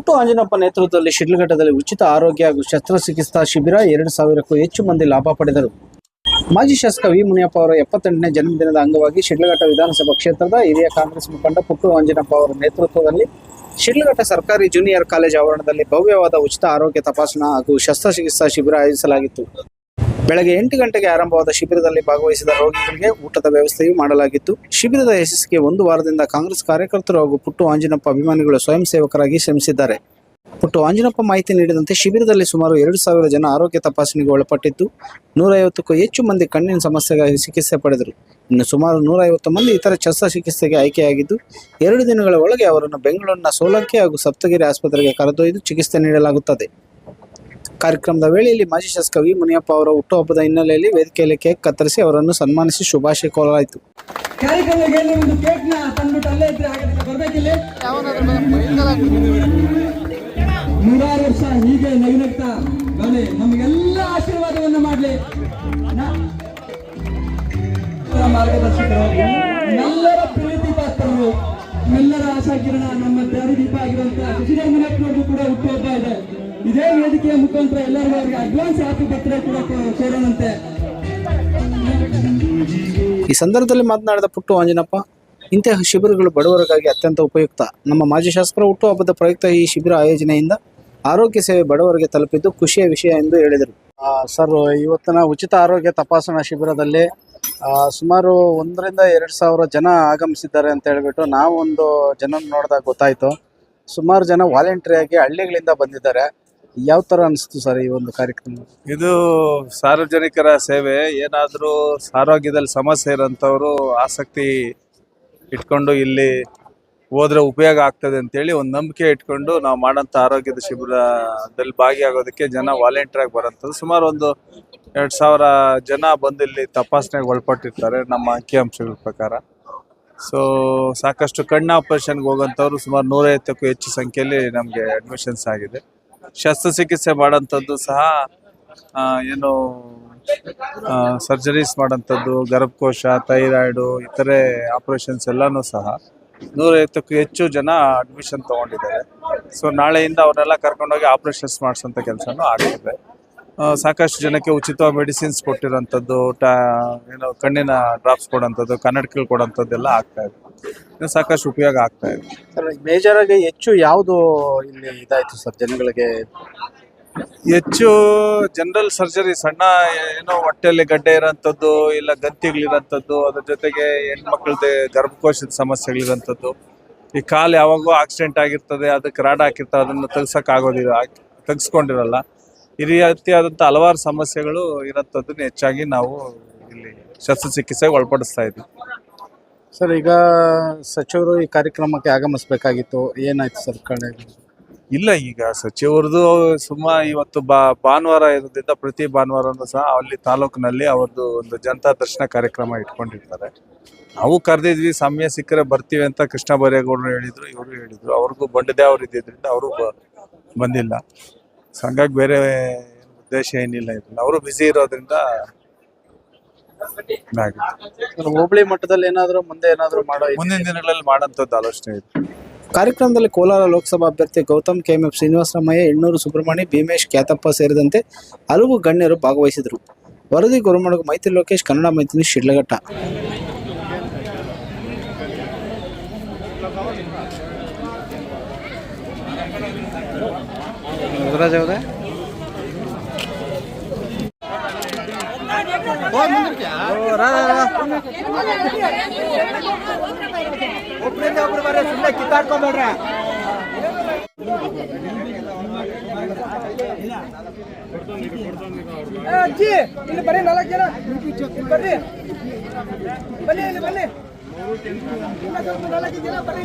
ಪುಟ್ಟು ಆಂಜನಪ್ಪ ನೇತೃತ್ವದಲ್ಲಿ ಶಿಡ್ಲಘಟ್ಟದಲ್ಲಿ ಉಚಿತ ಆರೋಗ್ಯ ಹಾಗೂ ಶಸ್ತ್ರಚಿಕಿತ್ಸಾ ಶಿಬಿರ ಎರಡು ಸಾವಿರಕ್ಕೂ ಹೆಚ್ಚು ಮಂದಿ ಲಾಭ ಪಡೆದರು. ಮಾಜಿ ಶಾಸಕ ವಿ ಮುನಿಯಪ್ಪ ಅವರ ಎಪ್ಪತ್ತೆಂಟನೇ ಜನ್ಮದಿನದ ಅಂಗವಾಗಿ ಶಿಡ್ಲಘಟ್ಟ ವಿಧಾನಸಭಾ ಕ್ಷೇತ್ರದ ಹಿರಿಯ ಕಾಂಗ್ರೆಸ್ ಮುಖಂಡ ಪುಟ್ಟು ಆಂಜನಪ್ಪ ಅವರ ನೇತೃತ್ವದಲ್ಲಿ ಶಿಡ್ಲಘಟ್ಟ ಸರ್ಕಾರಿ ಜೂನಿಯರ್ ಕಾಲೇಜ್ ಆವರಣದಲ್ಲಿ ಭವ್ಯವಾದ ಉಚಿತ ಆರೋಗ್ಯ ತಪಾಸಣಾ ಹಾಗೂ ಶಸ್ತ್ರಚಿಕಿತ್ಸಾ ಶಿಬಿರ ಆಯೋಜಿಸಲಾಗಿತ್ತು. ಬೆಳಗ್ಗೆ ಎಂಟು ಗಂಟೆಗೆ ಆರಂಭವಾದ ಶಿಬಿರದಲ್ಲಿ ಭಾಗವಹಿಸಿದ ರೋಗಿಗಳಿಗೆ ಊಟದ ವ್ಯವಸ್ಥೆಯೂ ಮಾಡಲಾಗಿತ್ತು. ಶಿಬಿರದ ಯಶಸ್ಸಿಗೆ ಒಂದು ವಾರದಿಂದ ಕಾಂಗ್ರೆಸ್ ಕಾರ್ಯಕರ್ತರು ಹಾಗೂ ಪುಟ್ಟು ಆಂಜಿನಪ್ಪ ಅಭಿಮಾನಿಗಳು ಸ್ವಯಂ ಸೇವಕರಾಗಿ ಶ್ರಮಿಸಿದ್ದಾರೆ. ಪುಟ್ಟು ಆಂಜನಪ್ಪ ಮಾಹಿತಿ ನೀಡಿದಂತೆ ಶಿಬಿರದಲ್ಲಿ ಸುಮಾರು ಎರಡು ಸಾವಿರ ಜನ ಆರೋಗ್ಯ ತಪಾಸಣೆಗೆ ಒಳಪಟ್ಟಿದ್ದು, ನೂರೈವತ್ತಕ್ಕೂ ಹೆಚ್ಚು ಮಂದಿ ಕಣ್ಣಿನ ಸಮಸ್ಯೆಗಾಗಿ ಚಿಕಿತ್ಸೆ ಪಡೆದರು. ಇನ್ನು ಸುಮಾರು ನೂರೈವತ್ತು ಮಂದಿ ಇತರ ಶಸ್ತ್ರಚಿಕಿತ್ಸೆಗೆ ಆಯ್ಕೆಯಾಗಿದ್ದು, ಎರಡು ದಿನಗಳ ಒಳಗೆ ಅವರನ್ನು ಬೆಂಗಳೂರಿನ ಸೋಲಂಕಿ ಹಾಗೂ ಸಪ್ತಗಿರಿ ಆಸ್ಪತ್ರೆಗೆ ಕರೆದೊಯ್ದು ಚಿಕಿತ್ಸೆ ನೀಡಲಾಗುತ್ತದೆ. ಕಾರ್ಯಕ್ರಮದ ವೇಳೆಯಲ್ಲಿ ಮಾಜಿ ಶಾಸಕ ವಿ ಮುನಿಯಪ್ಪ ಅವರ ಹುಟ್ಟುಹಬ್ಬದ ಹಿನ್ನೆಲೆಯಲ್ಲಿ ವೇದಿಕೆಯಲ್ಲಿ ಕೇಕ್ ಕತ್ತರಿಸಿ ಅವರನ್ನು ಸನ್ಮಾನಿಸಿ ಶುಭಾಶಯ ಕೋರಲಾಯಿತು. ನೂರಾರು ವರ್ಷ ಹೀಗೆ ನಗಿನಗ್ತಾ ನಮಗೆಲ್ಲ ಆಶೀರ್ವಾದವನ್ನು ಮಾಡಲಿ. ಮಾರ್ಗದರ್ಶಕರು ಎಲ್ಲರ ಪ್ರೀತಿ ಪಾತ್ರರು ಎಲ್ಲರ ಆಶಾಕಿರಣ ನಮ್ಮ ದಾರಿದೀಪ ಆಗಿರುವಂತಹ ಶಶಿಧರ್ ಮುನಿಯಪ್ಪನವ್ರಿಗೂ ಕೂಡ ಹುಟ್ಟುಹಬ್ಬ ಇದೆ. ಇದೇ ವೇದಿಕೆಯ ಮುಖಾಂತರ ಎಲ್ಲರಿಗೂ ಅವರಿಗೆ ಅಡ್ವಾನ್ಸ್ ಹ್ಯಾಪಿ ಬರ್ತ್ಡೇ ಕೂಡ ಕೋರೋಣಂತೆ ಈ ಸಂದರ್ಭದಲ್ಲಿ ಮಾತನಾಡಿದ ಪುಟ್ಟು ಆಂಜನಪ್ಪ ಇಂತಹ ಶಿಬಿರಗಳು ಬಡವರಿಗಾಗಿ ಅತ್ಯಂತ ಉಪಯುಕ್ತ. ನಮ್ಮ ಮಾಜಿ ಶಾಸಕರ ಹುಟ್ಟುಹಬ್ಬದ ಪ್ರಯುಕ್ತ ಈ ಶಿಬಿರ ಆಯೋಜನೆಯಿಂದ ಆರೋಗ್ಯ ಸೇವೆ ಬಡವರಿಗೆ ತಲುಪಿದ್ದು ಖುಷಿಯ ವಿಷಯ ಎಂದು ಹೇಳಿದರು. ಸರ್ ಇವತ್ತಿನ ಉಚಿತ ಆರೋಗ್ಯ ತಪಾಸಣಾ ಶಿಬಿರದಲ್ಲಿ ಸುಮಾರು ಒಂದರಿಂದ ಎರಡು ಸಾವಿರ ಜನ ಆಗಮಿಸಿದ್ದಾರೆ ಅಂತ ಹೇಳ್ಬಿಟ್ಟು ನಾವು ಒಂದು ಜನ ನೋಡಿದಾಗ ಗೊತ್ತಾಯಿತು. ಸುಮಾರು ಜನ ವಾಲಂಟ್ರಿಯಾಗಿ ಹಳ್ಳಿಗಳಿಂದ ಬಂದಿದ್ದಾರೆ. ಯಾವ ತರ ಅನಿಸ್ತು ಸರ್ ಈ ಒಂದು ಕಾರ್ಯಕ್ರಮ? ಇದು ಸಾರ್ವಜನಿಕರ ಸೇವೆ. ಏನಾದರೂ ಆರೋಗ್ಯದಲ್ಲಿ ಸಮಸ್ಯೆ ಇರೋಂಥವ್ರು ಆಸಕ್ತಿ ಇಟ್ಕೊಂಡು ಇಲ್ಲಿ ಹೋದ್ರೆ ಉಪಯೋಗ ಆಗ್ತದೆ ಅಂತೇಳಿ ಒಂದು ನಂಬಿಕೆ ಇಟ್ಕೊಂಡು ನಾವು ಮಾಡೋಂಥ ಆರೋಗ್ಯದ ಶಿಬಿರದಲ್ಲಿ ಭಾಗಿಯಾಗೋದಕ್ಕೆ ಜನ ವಾಲಂಟಿಯರ್ ಆಗಿ ಬರೋಂಥದ್ದು. ಸುಮಾರು ಒಂದು ಎರಡು ಸಾವಿರ ಜನ ಬಂದು ಇಲ್ಲಿ ತಪಾಸಣೆಗೆ ಒಳಪಟ್ಟಿರ್ತಾರೆ ನಮ್ಮ ಅಂಕಿಅಂಶಗಳ ಪ್ರಕಾರ. ಸೊ ಸಾಕಷ್ಟು ಕಣ್ಣು ಆಪರೇಷನ್ಗೆ ಹೋಗೋಂಥವ್ರು ಸುಮಾರು ನೂರೈವತ್ತಕ್ಕೂ ಹೆಚ್ಚು ಸಂಖ್ಯೆಯಲ್ಲಿ ನಮಗೆ ಅಡ್ಮಿಷನ್ಸ್ ಆಗಿದೆ. ಶಸ್ತ್ರಚಿಕಿತ್ಸೆ ಮಾಡೋಂಥದ್ದು ಸಹ ಏನು ಸರ್ಜರೀಸ್ ಮಾಡೋಂಥದ್ದು ಗರ್ಭಕೋಶ ಥೈರಾಯ್ಡು ಇತರೆ ಆಪರೇಷನ್ಸ್ ಎಲ್ಲನೂ ಸಹ ನೂರೈವತ್ತಕ್ಕೂ ಹೆಚ್ಚು ಜನ ಅಡ್ಮಿಷನ್ ತೊಗೊಂಡಿದ್ದಾರೆ. ಸೊ ನಾಳೆಯಿಂದ ಅವರೆಲ್ಲ ಕರ್ಕೊಂಡೋಗಿ ಆಪರೇಷನ್ಸ್ ಮಾಡಿಸೋಂಥ ಕೆಲಸನೂ ಆಗ್ತದೆ. ಸಾಕಷ್ಟು ಜನಕ್ಕೆ ಉಚಿತ ಮೆಡಿಸಿನ್ಸ್ ಕೊಟ್ಟಿರೋಂಥದ್ದು ಟಾ ಏನು ಕಣ್ಣಿನ ಡ್ರಾಪ್ಸ್ ಕೊಡೋಂಥದ್ದು ಕನ್ನಡಕಗಳು ಕೊಡೋಂಥದ್ದೆಲ್ಲ ಆಗ್ತಾ ಇದೆ. ಸಾಕಷ್ಟು ಉಪಯೋಗ ಆಗ್ತಾ ಇದೆ. ಸರ್ ಮೇಜರ್ ಆಗಿ ಹೆಚ್ಚು ಯಾವುದು ಇಲ್ಲಿ ಇದಾಯಿತು ಸರ್ ಜನಗಳಿಗೆ? ಹೆಚ್ಚು ಜನರಲ್ ಸರ್ಜರಿ ಸಣ್ಣ ಏನೋ ಹೊಟ್ಟೆಯಲ್ಲಿ ಗಡ್ಡೆ ಇರೋಂಥದ್ದು ಇಲ್ಲ ಗಂತಿಗಳಿರೋಂಥದ್ದು ಅದ್ರ ಜೊತೆಗೆ ಹೆಣ್ಮಕ್ಳದ್ದು ಗರ್ಭಕೋಶದ ಸಮಸ್ಯೆಗಳಿರೋಂಥದ್ದು. ಈ ಕಾಲು ಯಾವಾಗೋ ಆಕ್ಸಿಡೆಂಟ್ ಆಗಿರ್ತದೆ ಅದಕ್ಕೆ ರಾಡ್ ಹಾಕಿರ್ತಾರೆ ಅದನ್ನು ತೆಗ್ಸಕ್ ಆಗೋದಿಲ್ಲ ತೆಗ್ಸ್ಕೊಂಡಿರಲ್ಲ. ಈ ರೀತಿಯಾದಂಥ ಹಲವಾರು ಸಮಸ್ಯೆಗಳು ಇರೋಂಥದ್ದನ್ನ ಹೆಚ್ಚಾಗಿ ನಾವು ಇಲ್ಲಿ ಶಸ್ತ್ರಚಿಕಿತ್ಸೆಗೆ ಒಳಪಡಿಸ್ತಾ ಇದ್ವಿ. ಸರ್ ಈಗ ಸಚಿವರು ಈ ಕಾರ್ಯಕ್ರಮಕ್ಕೆ ಆಗಮಿಸಬೇಕಾಗಿತ್ತು. ಏನಾಯ್ತು ಸರ್ ಕಡೆ? ಇಲ್ಲ ಈಗ ಸಚಿವರದು ಸುಮ್ಮ ಇವತ್ತು ಬಾ ಭಾನುವಾರ ಇರೋದ್ರಿಂದ ಪ್ರತಿ ಭಾನುವಾರನೂ ಸಹ ಅಲ್ಲಿ ತಾಲೂಕಿನಲ್ಲಿ ಅವ್ರದ್ದು ಒಂದು ಜನತಾ ದರ್ಶನ ಕಾರ್ಯಕ್ರಮ ಇಟ್ಕೊಂಡಿರ್ತಾರೆ. ನಾವು ಕರೆದಿದ್ವಿ ಸಮಯ ಸಿಕ್ಕರೆ ಬರ್ತೀವಿ ಅಂತ ಕೃಷ್ಣ ಬೈರೇಗೌಡರು ಹೇಳಿದ್ರು ಇವರು ಹೇಳಿದ್ರು. ಅವ್ರಿಗೂ ಬಂಡದೇ ಅವ್ರು ಇದ್ದಿದ್ರಿಂದ ಅವರು ಬಂದಿಲ್ಲ. ಸೊ ಹಂಗಾಗಿ ಬೇರೆ ಉದ್ದೇಶ ಏನಿಲ್ಲ ಇರಲಿಲ್ಲ ಅವರು ಬ್ಯುಸಿ ಇರೋದ್ರಿಂದ ಹೋಬಳಿ ಮಟ್ಟದಲ್ಲಿ ಏನಾದರೂ ಮುಂದೆ ಏನಾದರೂ ಮಾಡೋ ಮುಂದಿನ ದಿನಗಳಲ್ಲಿ ಮಾಡೋಂಥದ್ದು ಆಲೋಚನೆ ಇದೆ. ಕಾರ್ಯಕ್ರಮದಲ್ಲಿ ಕೋಲಾರ ಲೋಕಸಭಾ ಅಭ್ಯರ್ಥಿ ಗೌತಮ್ ಕೆಎಂಎಫ್ ಶ್ರೀನಿವಾಸರಾಮಯ್ಯ ಎಣ್ಣೂರು ಸುಬ್ರಹ್ಮಣ್ಯ ಭೀಮೇಶ್ ಕ್ಯಾತಪ್ಪ ಸೇರಿದಂತೆ ಹಲವು ಗಣ್ಯರು ಭಾಗವಹಿಸಿದರು. ವರದಿ ಗುರುಮಡಗು ಮೈತ್ರಿ ಲೋಕೇಶ್ ಕನ್ನಡ ಮೈತ್ರಿ ಶಿಡ್ಲಘಟ್ಟ. ಯುವರಾಜ್ ಅವರೇ? ಅಜ್ಜಿ ಇಲ್ಲಿ ಬರೀ ನಾಲ್ಕು ಜನ ಬರ್ರಿ ಬನ್ನಿ ಇಲ್ಲಿ ಬನ್ನಿ ನಾಲ್ಕು ಜನ ಬರ್ರಿ.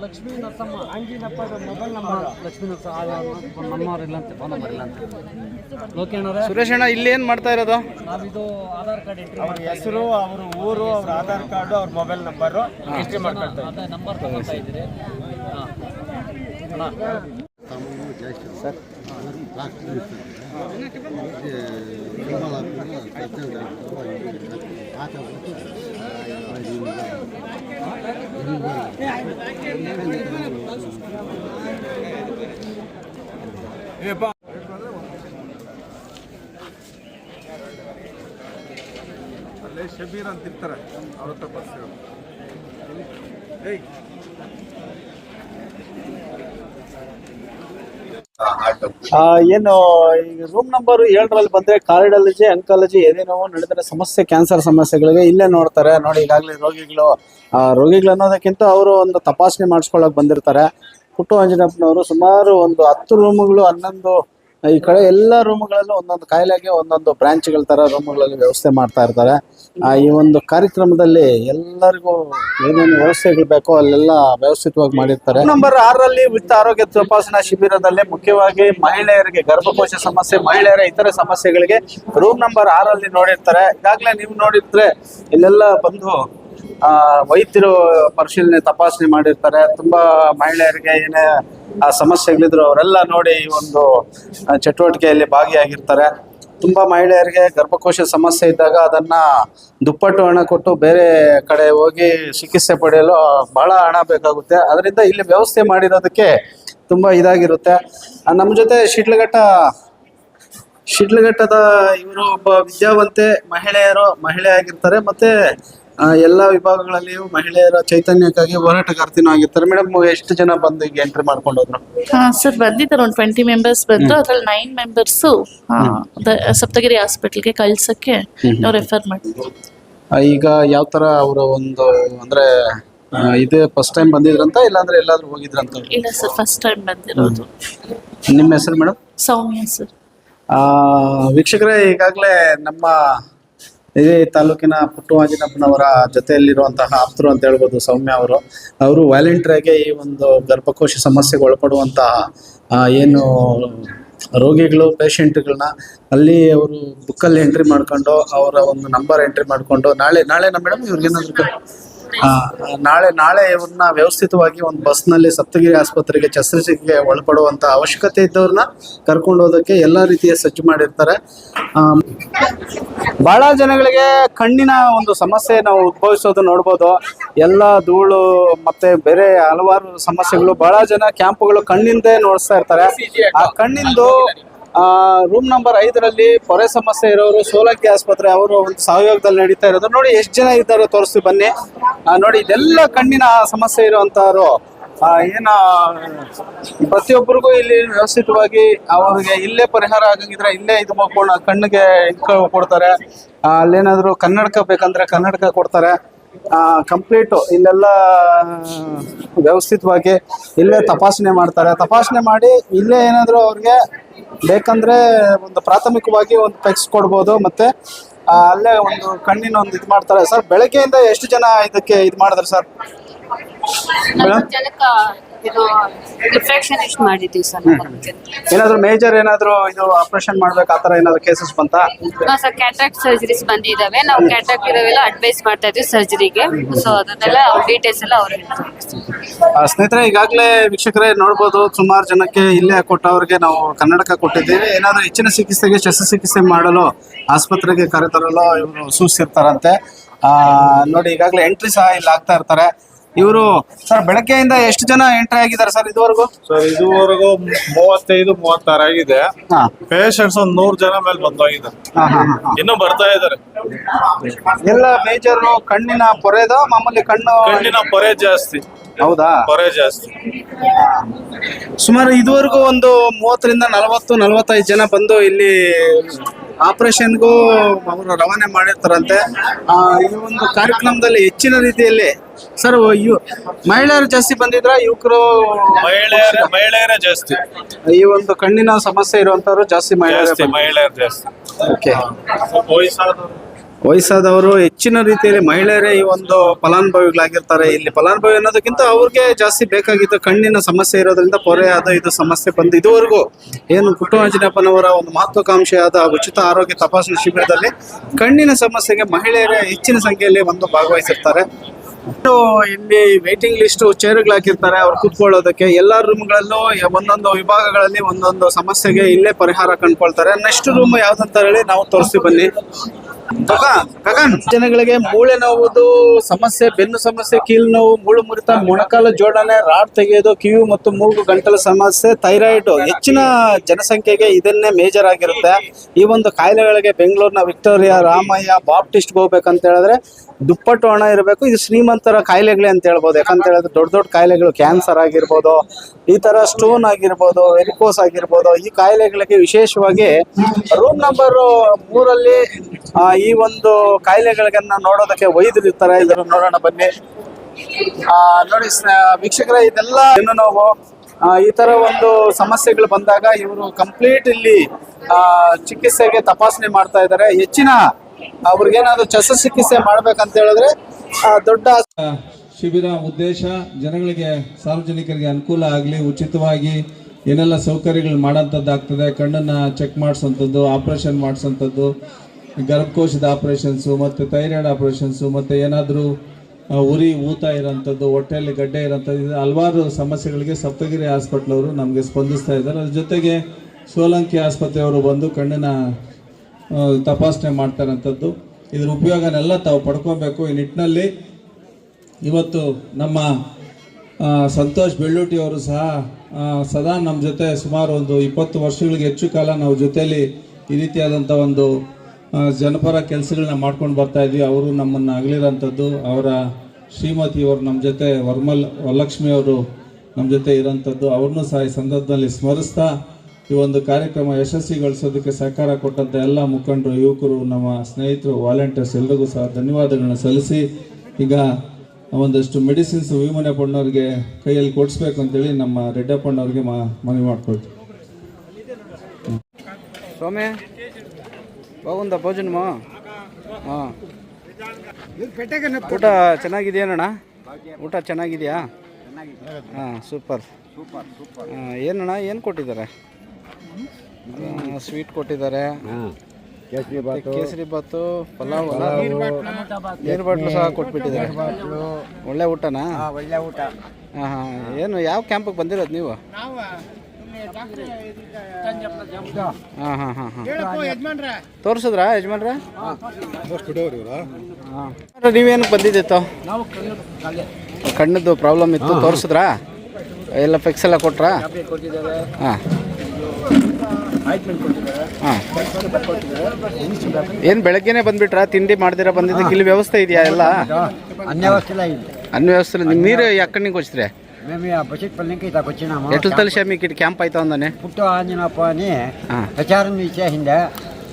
Lakshmi Narasamma Anjinappa mobile number. Lakshmi Narasamma ನಮ್ಮವ್ರು ಇಲ್ಲ ಅಂತ ಫೋನ್ ನಂಬರ್ ಇಲ್ಲ ಅಂತ ಲೋಕೇಣರೇ ಸುರೇಶ್ ಅಣ್ಣ ಇಲ್ಲಿ ಏನ್ ಮಾಡ್ತಾ ಇರೋದು? ನಾವಿದು ಆಧಾರ್ ಕಾರ್ಡ್ ಎಂಟ್ರಿ ಅವ್ರ ಹೆಸರು ಅವ್ರ ಊರು ಅವ್ರ ಆಧಾರ್ ಕಾರ್ಡು ಅವ್ರ ಮೊಬೈಲ್ ನಂಬರು ಎಂಟ್ರಿ ಮಾಡ್ಕೊಳ್ತಾರೆ ಅದೇ ನಂಬರ್ ತಗೊಳ್ತಾ ಇದ್ದೀರಿ. ಹಾಂ. ಅಲ್ಲೇ ಶಬೀರ್ ಅಂತ ಇರ್ತಾರೆ ಅವ್ರ ಹತ್ರ ಬರ್ತೀವಿ ಆ, ಏನು ಈಗ ರೂಮ್ ನಂಬರ್ ಏಳರಲ್ಲಿ ಬಂದ್ರೆ ಕಾರ್ಡಿಯಾಲಜಿ ಅಂಕಾಲಜಿ ಏನೇನೋ ನಡೆದರೆ ಸಮಸ್ಯೆ ಕ್ಯಾನ್ಸರ್ ಸಮಸ್ಯೆಗಳಿಗೆ ಇಲ್ಲೇ ನೋಡ್ತಾರೆ. ನೋಡಿ ಈಗಾಗಲೇ ರೋಗಿಗಳು ರೋಗಿಗಳು ಅನ್ನೋದಕ್ಕಿಂತ ಅವರು ಒಂದು ತಪಾಸಣೆ ಮಾಡಿಸ್ಕೊಳ್ಳೋಕೆ ಬಂದಿರ್ತಾರೆ. ಪುಟ್ಟು ಅಂಜನಪ್ಪನವರು ಸುಮಾರು ಒಂದು ಹತ್ತು ರೂಮ್ಗಳು ಹನ್ನೊಂದು ಈ ಕಡೆ ಎಲ್ಲ ರೂಮ್ಗಳಲ್ಲೂ ಒಂದೊಂದು ಕಾಯಿಲೆಗೆ ಒಂದೊಂದು ಬ್ರಾಂಚ್ಗಳ ತರ ರೂಮುಗಳಲ್ಲಿ ವ್ಯವಸ್ಥೆ ಮಾಡ್ತಾ ಇರ್ತಾರೆ. ಈ ಒಂದು ಕಾರ್ಯಕ್ರಮದಲ್ಲಿ ಎಲ್ಲರಿಗೂ ಏನೇನು ವ್ಯವಸ್ಥೆಗಳು ಬೇಕೋ ಅಲ್ಲೆಲ್ಲ ವ್ಯವಸ್ಥಿತವಾಗಿ ಮಾಡಿರ್ತಾರೆ. ನಂಬರ್ ಆರರಲ್ಲಿ ವಿತ್ತ ಆರೋಗ್ಯ ತಪಾಸಣಾ ಶಿಬಿರದಲ್ಲಿ ಮುಖ್ಯವಾಗಿ ಮಹಿಳೆಯರಿಗೆ ಗರ್ಭಕೋಶ ಸಮಸ್ಯೆ, ಮಹಿಳೆಯರ ಇತರೆ ಸಮಸ್ಯೆಗಳಿಗೆ ರೂಮ್ ನಂಬರ್ ಆರಲ್ಲಿ ನೋಡಿರ್ತಾರೆ. ಈಗಾಗಲೇ ನೀವು ನೋಡಿದ್ರೆ ಇಲ್ಲೆಲ್ಲ ಬಂದು ವೈದ್ಯರು ಪರಿಶೀಲನೆ ತಪಾಸಣೆ ಮಾಡಿರ್ತಾರೆ. ತುಂಬಾ ಮಹಿಳೆಯರಿಗೆ ಏನೇ, ಆ, ಸಮಸ್ಯೆಗಳಿದ್ರು ಅವರೆಲ್ಲ ನೋಡಿ ಈ ಒಂದು ಚಟುವಟಿಕೆಯಲ್ಲಿ ಭಾಗಿಯಾಗಿರ್ತಾರೆ. ತುಂಬಾ ಮಹಿಳೆಯರಿಗೆ ಗರ್ಭಕೋಶ ಸಮಸ್ಯೆ ಇದ್ದಾಗ ಅದನ್ನ ದುಪ್ಪಟ್ಟು ಹಣ ಕೊಟ್ಟು ಬೇರೆ ಕಡೆ ಹೋಗಿ ಚಿಕಿತ್ಸೆ ಪಡೆಯಲು ಬಹಳ ಹಣ ಬೇಕಾಗುತ್ತೆ. ಅದರಿಂದ ಇಲ್ಲಿ ವ್ಯವಸ್ಥೆ ಮಾಡಿರೋದಕ್ಕೆ ತುಂಬಾ ಇದಾಗಿರುತ್ತೆ. ನಮ್ಮ ಜೊತೆ ಶಿಡ್ಲಘಟ್ಟ, ಶಿಡ್ಲಘಟ್ಟದ ಇವರು ಒಬ್ಬ ವಿದ್ಯಾವಂತೆ ಮಹಿಳೆಯರು, ಮಹಿಳೆ ಆಗಿರ್ತಾರೆ. ಮತ್ತೆ ಎಲ್ಲಾ ವಿಭಾಗಗಳಲ್ಲಿಯೂ ಮಹಿಳೆಯರ ಚೈತನ್ಯಕ್ಕಾಗಿ ಹೋರಾಟಗಾರ್ತಿನೂ ಆಗಿರ್ತಾರೆ ಮೇಡಮ್ ಎಷ್ಟು ಜನ ಬಂದು ಈಗ ಎಂಟ್ರಿ ಮಾಡ್ಕೊಂಡು ಹೋದ್ರು ಸರ್ ಬಂದಿದ್ದಾರೆ. ಒಂದು ಟ್ವೆಂಟಿ ಮೆಂಬರ್ಸ್ ಬಂದು ಅದ್ರಲ್ಲಿ ನೈನ್ ಮೆಂಬರ್ಸ್ ಸಪ್ತಗಿರಿ ಹಾಸ್ಪಿಟಲ್ಗೆ ಕಳ್ಸಕ್ಕೆ ನಾವು ರೆಫರ್ ಮಾಡಿದ್ರು. ಈಗ ಯಾವ ತರ ಅವರ ಒಂದು ಅಂದ್ರೆ ಇದೇ ಫಸ್ಟ್ ಟೈಮ್ ಬಂದಿದ್ರಂತ ಇಲ್ಲಾಂದ್ರೆ ಎಲ್ಲಾದ್ರೂ ಹೋಗಿದ್ರಂತ? ಇಲ್ಲ ಸರ್ ಫಸ್ಟ್ ಟೈಮ್ ಬಂದಿರೋದು. ನಿಮ್ಮ ಹೆಸರು ಮೇಡಮ್ ಸೌಮ್ಯ ಸರ್. ವೀಕ್ಷಕರೇ ಈಗಾಗಲೇ ನಮ್ಮ ಇದೇ ತಾಲೂಕಿನ ಪುಟ್ಟುವಾಜಿನಪ್ಪನವರ ಜೊತೆಯಲ್ಲಿರುವಂತಹ ಆಪ್ತರು ಅಂತ ಹೇಳ್ಬೋದು ಸೌಮ್ಯ ಅವರು. ಅವರು ವಾಲಂಟಿಯರ್ಗೆ ಈ ಒಂದು ಗರ್ಭಕೋಶ ಸಮಸ್ಯೆಗೆ ಒಳಪಡುವಂತಹ ಏನು ರೋಗಿಗಳು ಪೇಷಂಟ್ಗಳನ್ನ ಅಲ್ಲಿ ಅವರು ಬುಕ್ಕಲ್ಲಿ ಎಂಟ್ರಿ ಮಾಡ್ಕೊಂಡು ಅವರ ಒಂದು ನಂಬರ್ ಎಂಟ್ರಿ ಮಾಡ್ಕೊಂಡು ನಾಳೆ, ನಾಳೆನಾ ಮೇಡಮ್ ಇವ್ರಿಗೇನಾದ್ರು ನಾಳೆ ನಾಳೆ ಇವ್ರನ್ನ ವ್ಯವಸ್ಥಿತವಾಗಿ ಒಂದು ಬಸ್ನಲ್ಲಿ ಸಪ್ತಗಿರಿ ಆಸ್ಪತ್ರೆಗೆ, ಶಸ್ತ್ರಚಿಕಿತ್ಸೆಗೆ ಒಳಪಡುವಂತ ಅವಶ್ಯಕತೆ ಇದ್ದವ್ರನ್ನ ಕರ್ಕೊಂಡು ಹೋದಕ್ಕೆ ಎಲ್ಲಾ ರೀತಿಯ ಸಜ್ಜು ಮಾಡಿರ್ತಾರೆ. ಬಹಳ ಜನಗಳಿಗೆ ಕಣ್ಣಿನ ಒಂದು ಸಮಸ್ಯೆ ನಾವು ಉದ್ಭವಿಸೋದು ನೋಡ್ಬೋದು. ಎಲ್ಲ ಧೂಳು ಮತ್ತೆ ಬೇರೆ ಹಲವಾರು ಸಮಸ್ಯೆಗಳು ಬಹಳ ಜನ ಕ್ಯಾಂಪ್ಗಳು ಕಣ್ಣಿಂದೇ ನೋಡಿಸ್ತಾ ಇರ್ತಾರೆ. ಆ ಕಣ್ಣಿಂದು ರೂಮ್ ನಂಬರ್ ಐದರಲ್ಲಿ ಪೊರೆ ಸಮಸ್ಯೆ ಇರೋರು, ಸೋಲಕ್ಕಿ ಆಸ್ಪತ್ರೆ ಅವರು ಒಂದು ಸಹಯೋಗದಲ್ಲಿ ನಡೀತಾ ಇರೋದು. ನೋಡಿ, ಎಷ್ಟು ಜನ ಇದ್ದಾರೆ ತೋರಿಸಿ ಬನ್ನಿ. ನೋಡಿ, ಇದೆಲ್ಲ ಕಣ್ಣಿನ ಸಮಸ್ಯೆ ಇರುವಂತಹವರು ಏನ, ಪ್ರತಿಯೊಬ್ಬರಿಗೂ ಇಲ್ಲಿ ವ್ಯವಸ್ಥಿತವಾಗಿ ಅವರಿಗೆ ಇಲ್ಲೇ ಪರಿಹಾರ ಆಗಂಗಿದ್ರೆ ಇಲ್ಲೇ ಇದು ಕಣ್ಣಿಗೆ ಕೊಡ್ತಾರೆ. ಅಲ್ಲೇನಾದ್ರು ಕನ್ನಡಕ ಬೇಕಂದ್ರೆ ಕನ್ನಡಕ ಕೊಡ್ತಾರೆ. ಕಂಪ್ಲೀಟು ಇಲ್ಲೆಲ್ಲ ವ್ಯವಸ್ಥಿತವಾಗಿ ಇಲ್ಲೇ ತಪಾಸಣೆ ಮಾಡ್ತಾರೆ. ತಪಾಸಣೆ ಮಾಡಿ ಇಲ್ಲೇ ಏನಾದರೂ ಅವ್ರಿಗೆ ಬೇಕಂದ್ರೆ ಒಂದು ಪ್ರಾಥಮಿಕವಾಗಿ ಒಂದು ಪೆಕ್ಸ್ ಕೊಡ್ಬೋದು. ಮತ್ತೆ ಅಲ್ಲೇ ಒಂದು ಕಣ್ಣಿನ ಒಂದು ಇದು ಮಾಡ್ತಾರೆ. ಸರ್, ಬೆಳಗ್ಗೆಯಿಂದ ಎಷ್ಟು ಜನ ಇದಕ್ಕೆ ಇದು ಮಾಡಿದ್ರೆ ಸರ್? ಇದು ರಿಫ್ರಾಕ್ಷನ್ ಇಷ್ಟು ಮಾಡಿದ್ದೀವಿ ಸರ್ ಏನಾದ್ರು ಮೇಜರ್ ಏನಾದ್ರು ಇದು ಆಪರೇಷನ್ ಮಾಡ್ಬೇಕು ಆತರ ಏನಾದ್ರು ಕೇಸಸ್ ಬಂತಾ? ಸರ್ ಕ್ಯಾಟ್ರಾಕ್ಟ್ ಸರ್ಜರೀಸ್ ಬಂದಿದಾವೆ ನಾವು ಕ್ಯಾಟ್ರಾಕ್ಟ್ ಇರೋವೆಲ್ಲ ಅಡ್ವೈಸ್ ಮಾಡ್ತಾ ಇದ್ವಿ ಸರ್ಜರಿಗೆ ಸೊ ಅದನ್ನೆಲ್ಲ ಅವ್ರ ಡೀಟೇಲ್ಸ್ ಎಲ್ಲ ಅವ್ರು ಹೇಳ್ತಾರೆ. ಆ, ಸ್ನೇಹಿತರೆ ಈಗಾಗಲೇ ವೀಕ್ಷಕರೇ ನೋಡ್ಬೋದು ಸುಮಾರು ಜನಕ್ಕೆ ಇಲ್ಲೇ ಕೊಟ್ಟವ್ರಿಗೆ ನಾವು ಕನ್ನಡಕ ಕೊಟ್ಟಿದ್ದೀವಿ. ಏನಾದರೂ ಹೆಚ್ಚಿನ ಚಿಕಿತ್ಸೆಗೆ ಶಸ್ತ್ರಚಿಕಿತ್ಸೆ ಮಾಡಲು ಆಸ್ಪತ್ರೆಗೆ ಕರೆತರಲು ಇವರು ಸೂಚಿಸಿರ್ತಾರಂತೆ. ಆ, ನೋಡಿ ಈಗಾಗಲೇ ಎಂಟ್ರಿ ಸಹ ಇಲ್ಲಿ ಆಗ್ತಾ ಇರ್ತಾರೆ. ಇವರು ಸರ್ ಬೆಳಕೆಯಿಂದ ಎಷ್ಟು ಜನ ಎಂಟ್ರಿ ಆಗಿದ್ದಾರೆ ಸರ್ ಇದುವರೆಗೂ? ಸರ್ ಇದುವರೆಗೂ ಮೂವತ್ತೈದು ಮೂವತ್ತಾರು ಆಗಿದೆ. ಹಾ. ಪೇಷಂಟ್ಸ್ ಒಂದ್ ನೂರ್ ಜನ ಮೇಲೆ ಬಂದೋಗಿದೆ. ಹಾ ಹಾ ಹಾ ಇನ್ನು ಬರ್ತಾ ಇದಾರೆ ಎಲ್ಲ ಮೇಜರ್ ಕಣ್ಣಿನ ಪೊರೆದ ಮಾಮೂಲಿ ಕಣ್ಣು ಕಣ್ಣಿನ ಪೊರೆ ಜಾಸ್ತಿ. ಹೌದಾ? ಪೊರೆ ಜಾಸ್ತಿ. ಸುಮಾರು ಇದುವರೆಗೂ ಒಂದು ಮೂವತ್ತರಿಂದ ನಲವತ್ತು ನಲವತ್ತೈದು ಜನ ಬಂದು ಇಲ್ಲಿ ಆಪರೇಷನ್ಗೂ ಅವರು ರವಾನೆ ಮಾಡಿರ್ತಾರಂತೆ. ಆ, ಈ ಒಂದು ಕಾರ್ಯಕ್ರಮದಲ್ಲಿ ಹೆಚ್ಚಿನ ರೀತಿಯಲ್ಲಿ ಸರ್ ಇವ್ ಮಹಿಳೆಯರು ಜಾಸ್ತಿ ಬಂದಿದ್ರ ಯುವಕರು ಮಹಿಳೆಯರ ಮಹಿಳೆಯರೇ ಜಾಸ್ತಿ. ಈ ಒಂದು ಕಣ್ಣಿನ ಸಮಸ್ಯೆ ಇರುವಂತವ್ರು ಜಾಸ್ತಿ ಜಾಸ್ತಿ ಮಹಿಳೆಯರು ಮಹಿಳೆಯರು ಜಾಸ್ತಿ. ಓಕೆ. ವಯಸ್ಸಾದವರು. ವಯಸ್ಸಾದವರು ಹೆಚ್ಚಿನ ರೀತಿಯಲ್ಲಿ ಮಹಿಳೆಯರೇ ಈ ಒಂದು ಫಲಾನುಭವಿಗಳಾಗಿರ್ತಾರೆ. ಇಲ್ಲಿ ಫಲಾನುಭವಿ ಅನ್ನೋದಕ್ಕಿಂತ ಅವ್ರಿಗೆ ಜಾಸ್ತಿ ಬೇಕಾಗಿದ್ದು ಕಣ್ಣಿನ ಸಮಸ್ಯೆ ಇರೋದ್ರಿಂದ ಪೊರೆ ಆದ ಇದು ಸಮಸ್ಯೆ ಬಂದು ಇದುವರೆಗೂ ಏನು ಪುಟ್ಟರಾಂಜನಪ್ಪನವರ ಒಂದು ಮಹತ್ವಾಕಾಂಕ್ಷೆಯಾದ ಉಚಿತ ಆರೋಗ್ಯ ತಪಾಸಣೆ ಶಿಬಿರದಲ್ಲಿ ಕಣ್ಣಿನ ಸಮಸ್ಯೆಗೆ ಮಹಿಳೆಯರೇ ಹೆಚ್ಚಿನ ಸಂಖ್ಯೆಯಲ್ಲಿ ಒಂದು ಭಾಗವಹಿಸಿರ್ತಾರೆ. ಇಲ್ಲಿ ವೇಟಿಂಗ್ ಲಿಸ್ಟ್ ಚೇರ್ಗಳು ಹಾಕಿರ್ತಾರೆ, ಅವ್ರು ಕೂತ್ಕೊಳ್ಳೋದಕ್ಕೆ. ಎಲ್ಲ ರೂಮ್ಗಳಲ್ಲೂ ಒಂದೊಂದು ವಿಭಾಗಗಳಲ್ಲಿ ಒಂದೊಂದು ಸಮಸ್ಯೆಗೆ ಇಲ್ಲೇ ಪರಿಹಾರ ಕಂಡ್ಕೊಳ್ತಾರೆ. ನೆಕ್ಸ್ಟ್ ರೂಮ್ ಯಾವ್ದಂತ ಹೇಳಿ ನಾವು ತೋರಿಸಿ ಬನ್ನಿ. ಜನಗಳಿಗೆ ಮೂಳೆ ನೋವುದು, ಸಮಸ್ಯೆ, ಬೆನ್ನು ಸಮಸ್ಯೆ ಕೀಲು ನೋವು, ಮೂಳು ಮುರಿತ, ಮೊಣಕಾಲ ಜೋಡಣೆ, ರಾಡ್ ತೆಗೆಯೋದು, ಕಿವಿ ಮತ್ತು ಮೂಗು, ಗಂಟಲ ಸಮಸ್ಯೆ ಥೈರಾಯ್ಡ್ ಹೆಚ್ಚಿನ ಜನಸಂಖ್ಯೆಗೆ ಇದನ್ನೇ ಮೇಜರ್ ಆಗಿರುತ್ತೆ. ಈ ಒಂದು ಕಾಯಿಲೆಗಳಿಗೆ ಬೆಂಗಳೂರಿನ ವಿಕ್ಟೋರಿಯಾ ರಾಮಯ್ಯ ಬಾಪ್ಟಿಸ್ಟ್ ಹೋಗ್ಬೇಕಂತ ಹೇಳಿದ್ರೆ ದುಪ್ಪಟ್ಟು ಹಣ ಇರಬೇಕು. ಇದು ಶ್ರೀಮಂತರ ಕಾಯಿಲೆಗಳೇ ಅಂತ ಹೇಳ್ಬೋದು. ಯಾಕಂತ ಹೇಳಿದ್ರೆ ದೊಡ್ಡ ದೊಡ್ಡ ಕಾಯಿಲೆಗಳು ಕ್ಯಾನ್ಸರ್ ಆಗಿರ್ಬೋದು ಈ ತರ ಸ್ಟೋನ್ ಆಗಿರ್ಬೋದು ವೆರಿಕೋಸ್ ಆಗಿರ್ಬೋದು ಈ ಕಾಯಿಲೆಗಳಿಗೆ ವಿಶೇಷವಾಗಿ ರೂಮ್ ನಂಬರ್ ಮೂರಲ್ಲಿ ಈ ಒಂದು ಕಾಯಿಲೆಗಳಿಗನ್ನ ನೋಡೋದಕ್ಕೆ ವೈದ್ಯರು ಇರ್ತಾರೆ. ಇದನ್ನು ನೋಡೋಣ ಬನ್ನಿ. ಆ, ನೋಡಿ ವೀಕ್ಷಕರ ಇದೆಲ್ಲ ಏನು ನೋವು ಈ ತರ ಒಂದು ಸಮಸ್ಯೆಗಳು ಬಂದಾಗ ಇವರು ಕಂಪ್ಲೀಟ್ ಇಲ್ಲಿ ಚಿಕಿತ್ಸೆಗೆ ತಪಾಸಣೆ ಮಾಡ್ತಾ ಇದ್ದಾರೆ. ಹೆಚ್ಚಿನ ಅವ್ರಿಗೇನಾದ್ರು ಶಸ್ತ್ರಚಿಕಿತ್ಸೆ ಮಾಡ್ಬೇಕಂತ ಹೇಳಿದ್ರೆ ದೊಡ್ಡ ಶಿಬಿರ ಉದ್ದೇಶ ಜನಗಳಿಗೆ ಸಾರ್ವಜನಿಕರಿಗೆ ಅನುಕೂಲ ಆಗಲಿ ಉಚಿತವಾಗಿ ಏನೆಲ್ಲ ಸೌಕರ್ಯಗಳು ಮಾಡೋಂಥದ್ದಾಗ್ತದೆ ಕಣ್ಣನ್ನು ಚೆಕ್ ಮಾಡಿಸೋಂಥದ್ದು ಆಪ್ರೇಷನ್ ಮಾಡಿಸೋಂಥದ್ದು ಗರ್ಭಕೋಶದ ಆಪ್ರೇಷನ್ಸು ಮತ್ತು ಥೈರಾಯ್ಡ್ ಆಪ್ರೇಷನ್ಸು ಮತ್ತು ಏನಾದರೂ ಉರಿ ಊತ ಇರೋಂಥದ್ದು ಹೊಟ್ಟೆಯಲ್ಲಿ ಗಡ್ಡೆ ಇರೋಂಥದ್ದು ಇದು ಹಲವಾರು ಸಮಸ್ಯೆಗಳಿಗೆ ಸಪ್ತಗಿರಿ ಹಾಸ್ಪಿಟ್ಲವರು ನಮಗೆ ಸ್ಪಂದಿಸ್ತಾ ಇದ್ದಾರೆ. ಅದ್ರ ಜೊತೆಗೆ ಸೋಲಂಕಿ ಆಸ್ಪತ್ರೆಯವರು ಬಂದು ಕಣ್ಣಿನ ಆ, ತಪಾಸಣೆ ಮಾಡ್ತಾರಂಥದ್ದು ಇದರ ಉಪಯೋಗನೆಲ್ಲ ತಾವು ಪಡ್ಕೊಬೇಕು. ಈ ನಿಟ್ಟಿನಲ್ಲಿ ಇವತ್ತು ನಮ್ಮ ಸಂತೋಷ್ ಬೆಳ್ಳೂಟಿ ಅವರು ಸಹ ಸದಾ ನಮ್ಮ ಜೊತೆ ಸುಮಾರು ಒಂದು ಇಪ್ಪತ್ತು ವರ್ಷಗಳಿಗೆ ಹೆಚ್ಚು ಕಾಲ ನಾವು ಜೊತೆಯಲ್ಲಿ ಈ ರೀತಿಯಾದಂಥ ಒಂದು ಜನಪರ ಕೆಲಸಗಳನ್ನ ಮಾಡ್ಕೊಂಡು ಬರ್ತಾ ಇದ್ವಿ. ಅವರು ನಮ್ಮನ್ನು ಅಗಲಿರೋಂಥದ್ದು. ಅವರ ಶ್ರೀಮತಿಯವರು ನಮ್ಮ ಜೊತೆ, ವರ್ಮಲ್ ವರಲಕ್ಷ್ಮಿ ಅವರು ನಮ್ಮ ಜೊತೆ ಇರೋಂಥದ್ದು. ಅವ್ರನ್ನೂ ಸಹ ಈ ಸಂದರ್ಭದಲ್ಲಿ ಸ್ಮರಿಸ್ತಾ ಈ ಒಂದು ಕಾರ್ಯಕ್ರಮ ಯಶಸ್ವಿಗೊಳಿಸೋದಕ್ಕೆ ಸಹಕಾರ ಕೊಟ್ಟಂತ ಎಲ್ಲ ಮುಖಂಡರು, ಯುವಕರು, ನಮ್ಮ ಸ್ನೇಹಿತರು, ವಾಲಂಟಿಯರ್ಸ್ ಎಲ್ರಿಗೂ ಸಹ ಧನ್ಯವಾದಗಳನ್ನ ಸಲ್ಲಿಸಿ, ಈಗ ಒಂದಷ್ಟು ಮೆಡಿಸಿನ್ಸ್ ವಿಮನೆಪ್ಪಣ್ಣವ್ರಿಗೆ ಕೈಯಲ್ಲಿ ಕೊಡಿಸ್ಬೇಕು ಅಂತೇಳಿ ನಮ್ಮ ರೆಡ್ಡಪ್ಪಣ್ಣವ್ರಿಗೆ ಮಾ, ಮನವಿ ಮಾಡ್ಕೊಳ್ತೀವಿ. ಬಾಗುಂದ ಭೋಜನಮಾ? ಹಾಂ. ಊಟ ಚೆನ್ನಾಗಿದೆಯೇನಣ್ಣ ಊಟ ಚೆನ್ನಾಗಿದೆಯಾ? ಹಾಂ, ಸೂಪರ್. ಏನಣ್ಣ ಏನು ಕೊಟ್ಟಿದ್ದಾರೆ? ಸ್ವೀಟ್ ಕೊಟ್ಟಿದ್ದಾರೆ. ಕೇಸರಿ ಬಾತು ಪಲಾವ್ ಅಲ್ಲ? ನೀರು ಬಾಟ್ಲು. ಸಹ ಕೊಟ್ಬಿಟ್ಟಿದ್ದಾರೆ. ಒಳ್ಳೆ ಊಟನಾ? ಒಳ್ಳೆ ಊಟ. ಹಾಂ ಹಾಂ. ಏನು ಯಾವ ಕ್ಯಾಂಪಿಗೆ ಬಂದಿರೋದು ನೀವು? ಹಾಂ. ಹಾಂ ಹಾಂ ಹಾಂ ತೋರಿಸಿದ್ರಾ ಯಜಮಾನ್ರ? ಹಾಂ ನೀವೇನಕ್ಕೆ ಬಂದಿದ್ದಿತ್ತು? ಕಣ್ಣದ್ದು ಪ್ರಾಬ್ಲಮ್ ಇತ್ತು ತೋರಿಸಿದ್ರಾ? ಎಲ್ಲ ಫಿಕ್ಸ್ ಎಲ್ಲ ಕೊಟ್ರಾ? ಹಾಂ. ಏನು ಬೆಳಗ್ಗೆನೆ ಬಂದ್ಬಿಟ್ರಾ ತಿಂಡಿ ಮಾಡ್ದಿರಾ ಬಂದಿದ್ದಕ್ಕೆ ಇಲ್ಲಿ ವ್ಯವಸ್ಥೆ ಇದೆಯಾ ಎಲ್ಲ అన్యవస్థలా ಅನ್ನ వ్యవస్థ మీరు ఎక్కడి నుంచి వచ్చిరే మేము ఆ బడ్జెట్ పల్లెకి ఇట్లా వచ్చినాము ఎట్లా తెలిసా మీకు ఇక్కడ క్యాంప్ అవుతా ఉందని పుట్టు ఆంజనప్ప అని ఆ. ప్రచారం ఇచ్చేసిందే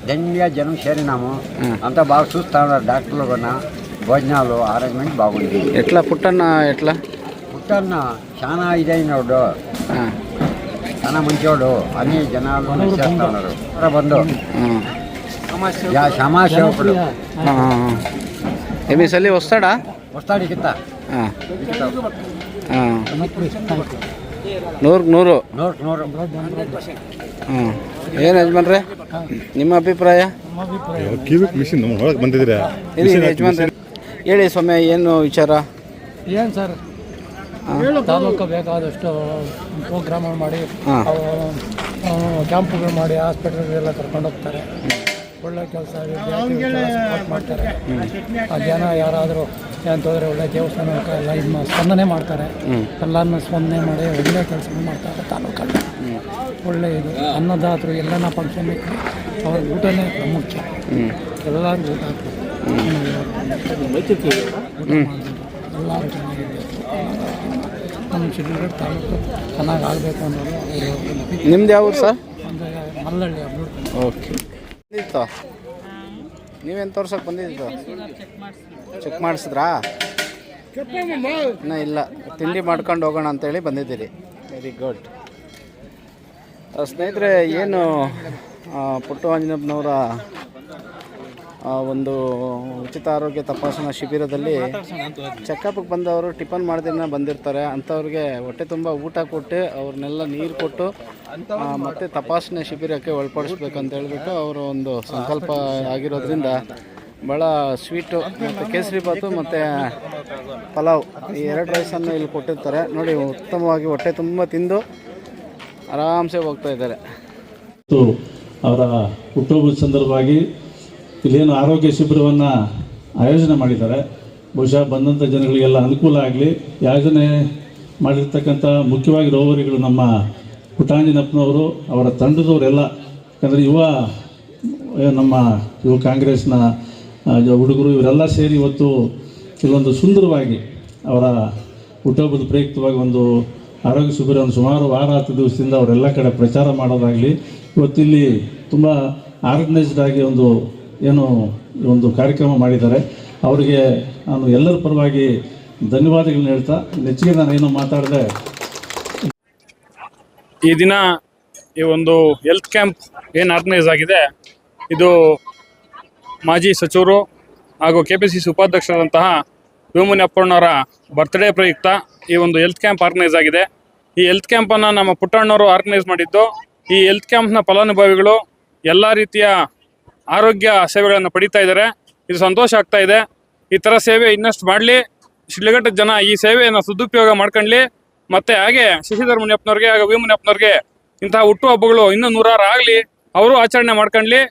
దండిగా జనం చేరినాము ఆ. అంతా బాగా చూస్తా ఉన్నారు డాక్టర్లు కూడా భోజనాలు అరేంజ్మెంట్ బాగుంది ఎట్లా పుట్టన్న ఎట్లా పుట్టన్న చాలా ఇదైనవాడు ఆ, చాలా మంచివాడు అన్ని జనాలు చేస్తా ఉన్నారు ఎవరో బంధు ఆ, యా సమాసేవకుడు ఆ, ఆ. ఏమి సలి వస్తాడా వస్తాడు కింద ఆ, ఆ. ನೂರು ನೂರು నూరు నూరు ಹ್ಞೂ ಏನು ಯಜಮಾನ್ರೆ ನಿಮ್ಮ ಅಭಿಪ್ರಾಯ ಕಿವಿಕ್ ಮಿಷಿನ್ ನಮ್ಮ ಒಳಗೆ ಬಂದಿದ್ದೀರಾ ಇದು ಇದು ಯಜಮಾನ್ರೆ ಹೇಳಿ ಸ್ವಾಮಿ ಏನು ವಿಚಾರ ಏನು ಸರ್ ತಾಲೂಕು ಬೇಕಾದಷ್ಟು ಪ್ರೋಗ್ರಾಮ್ ಮಾಡಿ ಕ್ಯಾಂಪ್ಗಳು ಕ್ಯಾಂಪುಗಳು ಮಾಡಿ ಹಾಸ್ಪಿಟಲ್ಗೆಲ್ಲ ಕರ್ಕೊಂಡು ಹೋಗ್ತಾರೆ. ಒಳ್ಳೆ ಕೆಲಸ ಮಾಡ್ತಾರೆ. ಆ ಜನ ಯಾರಾದರೂ ಅಂತಂದರೆ ಒಳ್ಳೆ ದೇವಸ್ಥಾನಕ್ಕೆ ಎಲ್ಲ ಇದು ಸ್ಪಂದನೆ ಮಾಡ್ತಾರೆ. ಎಲ್ಲರನ್ನ ಸ್ಪಂದನೆ ಮಾಡಿ ಒಳ್ಳೆ ಕೆಲಸ ಮಾಡ್ತಾರೆ ತಾಲೂಕಲ್ಲಿ. ಒಳ್ಳೆ ಇದು. ಅನ್ನದಾತರು ಎಲ್ಲನ ಫಂಕ್ಷನ್ ಅವ್ರ ಊಟನೇ ಪ್ರಾಮುಖ್ಯ. ಎಲ್ಲರಿಗೂ ಊಟ ಹಾಕ್ತಾರೆ. ಎಲ್ಲರೂ ನಮ್ಮ ಶಿಡ್ಲಘಟ್ಟ ತಾಲೂಕು ಚೆನ್ನಾಗಿ ಆಗಬೇಕು ಅನ್ನೋದು ನಿಮ್ದು ಯಾವ ಊರು ಸರ್? ಮಲ್ಲಳ್ಳಿ ಅಭಿವೃದ್ಧಿ ಓಕೆ. ಬಂದಿತ್ತು ನೀವೇನು ತೋರ್ಸಕ್ಕೆ ಬಂದಿದ್ದು? ಚೆಕ್ ಮಾಡಿಸಿದ್ರಾ? ಇನ್ನೂ ಇಲ್ಲ. ತಿಂಡಿ ಮಾಡ್ಕೊಂಡು ಹೋಗೋಣ ಅಂತೇಳಿ ಬಂದಿದ್ದೀರಿ. ವೆರಿ ಗುಡ್ ಸ್ನೇಹಿತರೆ ಏನು ಪುಟ್ಟು ಆಂಜನಪ್ಪನವರ ಆ, ಒಂದು ಉಚಿತ ಆರೋಗ್ಯ ತಪಾಸಣಾ ಶಿಬಿರದಲ್ಲಿ ಚೆಕಪ್ಗೆ ಬಂದವರು ಟಿಫನ್ ಮಾಡ್ದಿನ ಬಂದಿರ್ತಾರೆ. ಅಂಥವ್ರಿಗೆ ಹೊಟ್ಟೆ ತುಂಬ ಊಟ ಕೊಟ್ಟು, ಅವ್ರನ್ನೆಲ್ಲ ನೀರು ಕೊಟ್ಟು ಮತ್ತೆ ತಪಾಸಣೆ ಶಿಬಿರಕ್ಕೆ ಒಳಪಡಿಸ್ಬೇಕಂತ ಹೇಳ್ಬಿಟ್ಟು ಅವರು ಒಂದು ಸಂಕಲ್ಪ ಆಗಿರೋದ್ರಿಂದ ಭಾಳ ಸ್ವೀಟು ಮತ್ತು ಕೇಸರಿ ಬಾತು ಮತ್ತು ಪಲಾವ್ ಈ ಎರಡು ರೈಸನ್ನು ಇಲ್ಲಿ ಕೊಟ್ಟಿರ್ತಾರೆ. ನೋಡಿ, ಉತ್ತಮವಾಗಿ ಹೊಟ್ಟೆ ತುಂಬ ತಿಂದು ಆರಾಮ್ಸೆ ಹೋಗ್ತಾ ಇದ್ದಾರೆ. ಅವರ ಹುಟ್ಟುಹಬ್ಬದ ಸಂದರ್ಭವಾಗಿ ಇಲ್ಲೇನು ಆರೋಗ್ಯ ಶಿಬಿರವನ್ನು ಆಯೋಜನೆ ಮಾಡಿದ್ದಾರೆ. ಬಹುಶಃ ಬಂದಂಥ ಜನಗಳಿಗೆಲ್ಲ ಅನುಕೂಲ ಆಗಲಿ. ಯೋಜನೆ ಮಾಡಿರ್ತಕ್ಕಂಥ ಮುಖ್ಯವಾಗಿ ರೋವರಿಗಳು ನಮ್ಮ ಪುಟಾಂಜನಪ್ಪನವರು, ಅವರ ತಂಡದವರೆಲ್ಲ. ಯಾಕಂದರೆ ಯುವ, ನಮ್ಮ ಯುವ ಕಾಂಗ್ರೆಸ್ನ ಹುಡುಗರು ಇವರೆಲ್ಲ ಸೇರಿ ಇವತ್ತು ಕೆಲವೊಂದು ಸುಂದರವಾಗಿ ಅವರ ಹುಟ್ಟಹಬ್ಬದ ಪ್ರಯುಕ್ತವಾಗಿ ಒಂದು ಆರೋಗ್ಯ ಶಿಬಿರ ಒಂದು ಸುಮಾರು ವಾರ ಹತ್ತು ದಿವಸದಿಂದ ಅವರೆಲ್ಲ ಕಡೆ ಪ್ರಚಾರ ಮಾಡೋದಾಗಲಿ. ಇವತ್ತಿಲ್ಲಿ ತುಂಬ ಆರ್ಗನೈಸ್ಡ್ ಆಗಿ ಒಂದು ಏನು ಒಂದು ಕಾರ್ಯಕ್ರಮ ಮಾಡಿದ್ದಾರೆ. ಅವರಿಗೆ ನಾನು ಎಲ್ಲರ ಪರವಾಗಿ ಧನ್ಯವಾದಗಳನ್ನ ಹೇಳ್ತಾ, ನೆಚ್ಚಿಗೆ ನಾನು ಏನು ಮಾತಾಡಿದೆ. ಈ ದಿನ ಈ ಒಂದು ಹೆಲ್ತ್ ಕ್ಯಾಂಪ್ ಏನು ಆರ್ಗನೈಸ್ ಆಗಿದೆ, ಇದು ಮಾಜಿ ಸಚಿವರು ಹಾಗೂ ಕೆ ಪಿ ಸಿ ಸಿ ಉಪಾಧ್ಯಕ್ಷರಾದಂತಹ ವಿಮುನಿ ಅಪ್ಪಣ್ಣವರ ಬರ್ತ್ಡೇ ಪ್ರಯುಕ್ತ ಈ ಒಂದು ಹೆಲ್ತ್ ಕ್ಯಾಂಪ್ ಆರ್ಗನೈಸ್ ಆಗಿದೆ. ಈ ಹೆಲ್ತ್ ಕ್ಯಾಂಪನ್ನು ನಮ್ಮ ಪುಟ್ಟಣ್ಣವರು ಆರ್ಗನೈಸ್ ಮಾಡಿದ್ದು. ಈ ಹೆಲ್ತ್ ಕ್ಯಾಂಪ್ನ ಫಲಾನುಭವಿಗಳು ಎಲ್ಲ ರೀತಿಯ ಆರೋಗ್ಯ ಸೇವೆಗಳನ್ನು ಪಡಿತಾ ಇದ್ದಾರೆ. ಇದು ಸಂತೋಷ ಆಗ್ತಾ ಇದೆ. ಈ ಥರ ಸೇವೆ ಇನ್ನಷ್ಟು ಮಾಡಲಿ. ಶಿಡ್ಲಘಟ್ಟದ ಜನ ಈ ಸೇವೆಯನ್ನು ಸದುಪಯೋಗ ಮಾಡ್ಕೊಳ್ಳಿ ಮತ್ತೆ ಹಾಗೆ ಶಶಿಧರ್ ಮುನಿಯಪ್ಪನವ್ರಿಗೆ ಹಾಗೂ ವಿ ಮುನಿಯಪ್ಪನವ್ರಿಗೆ ಇಂತಹ ಹುಟ್ಟುಹಬ್ಬಗಳು ಇನ್ನೂ ನೂರಾರು ಆಗಲಿ. ಅವರು ಆಚರಣೆ ಮಾಡ್ಕೊಳ್ಳಿ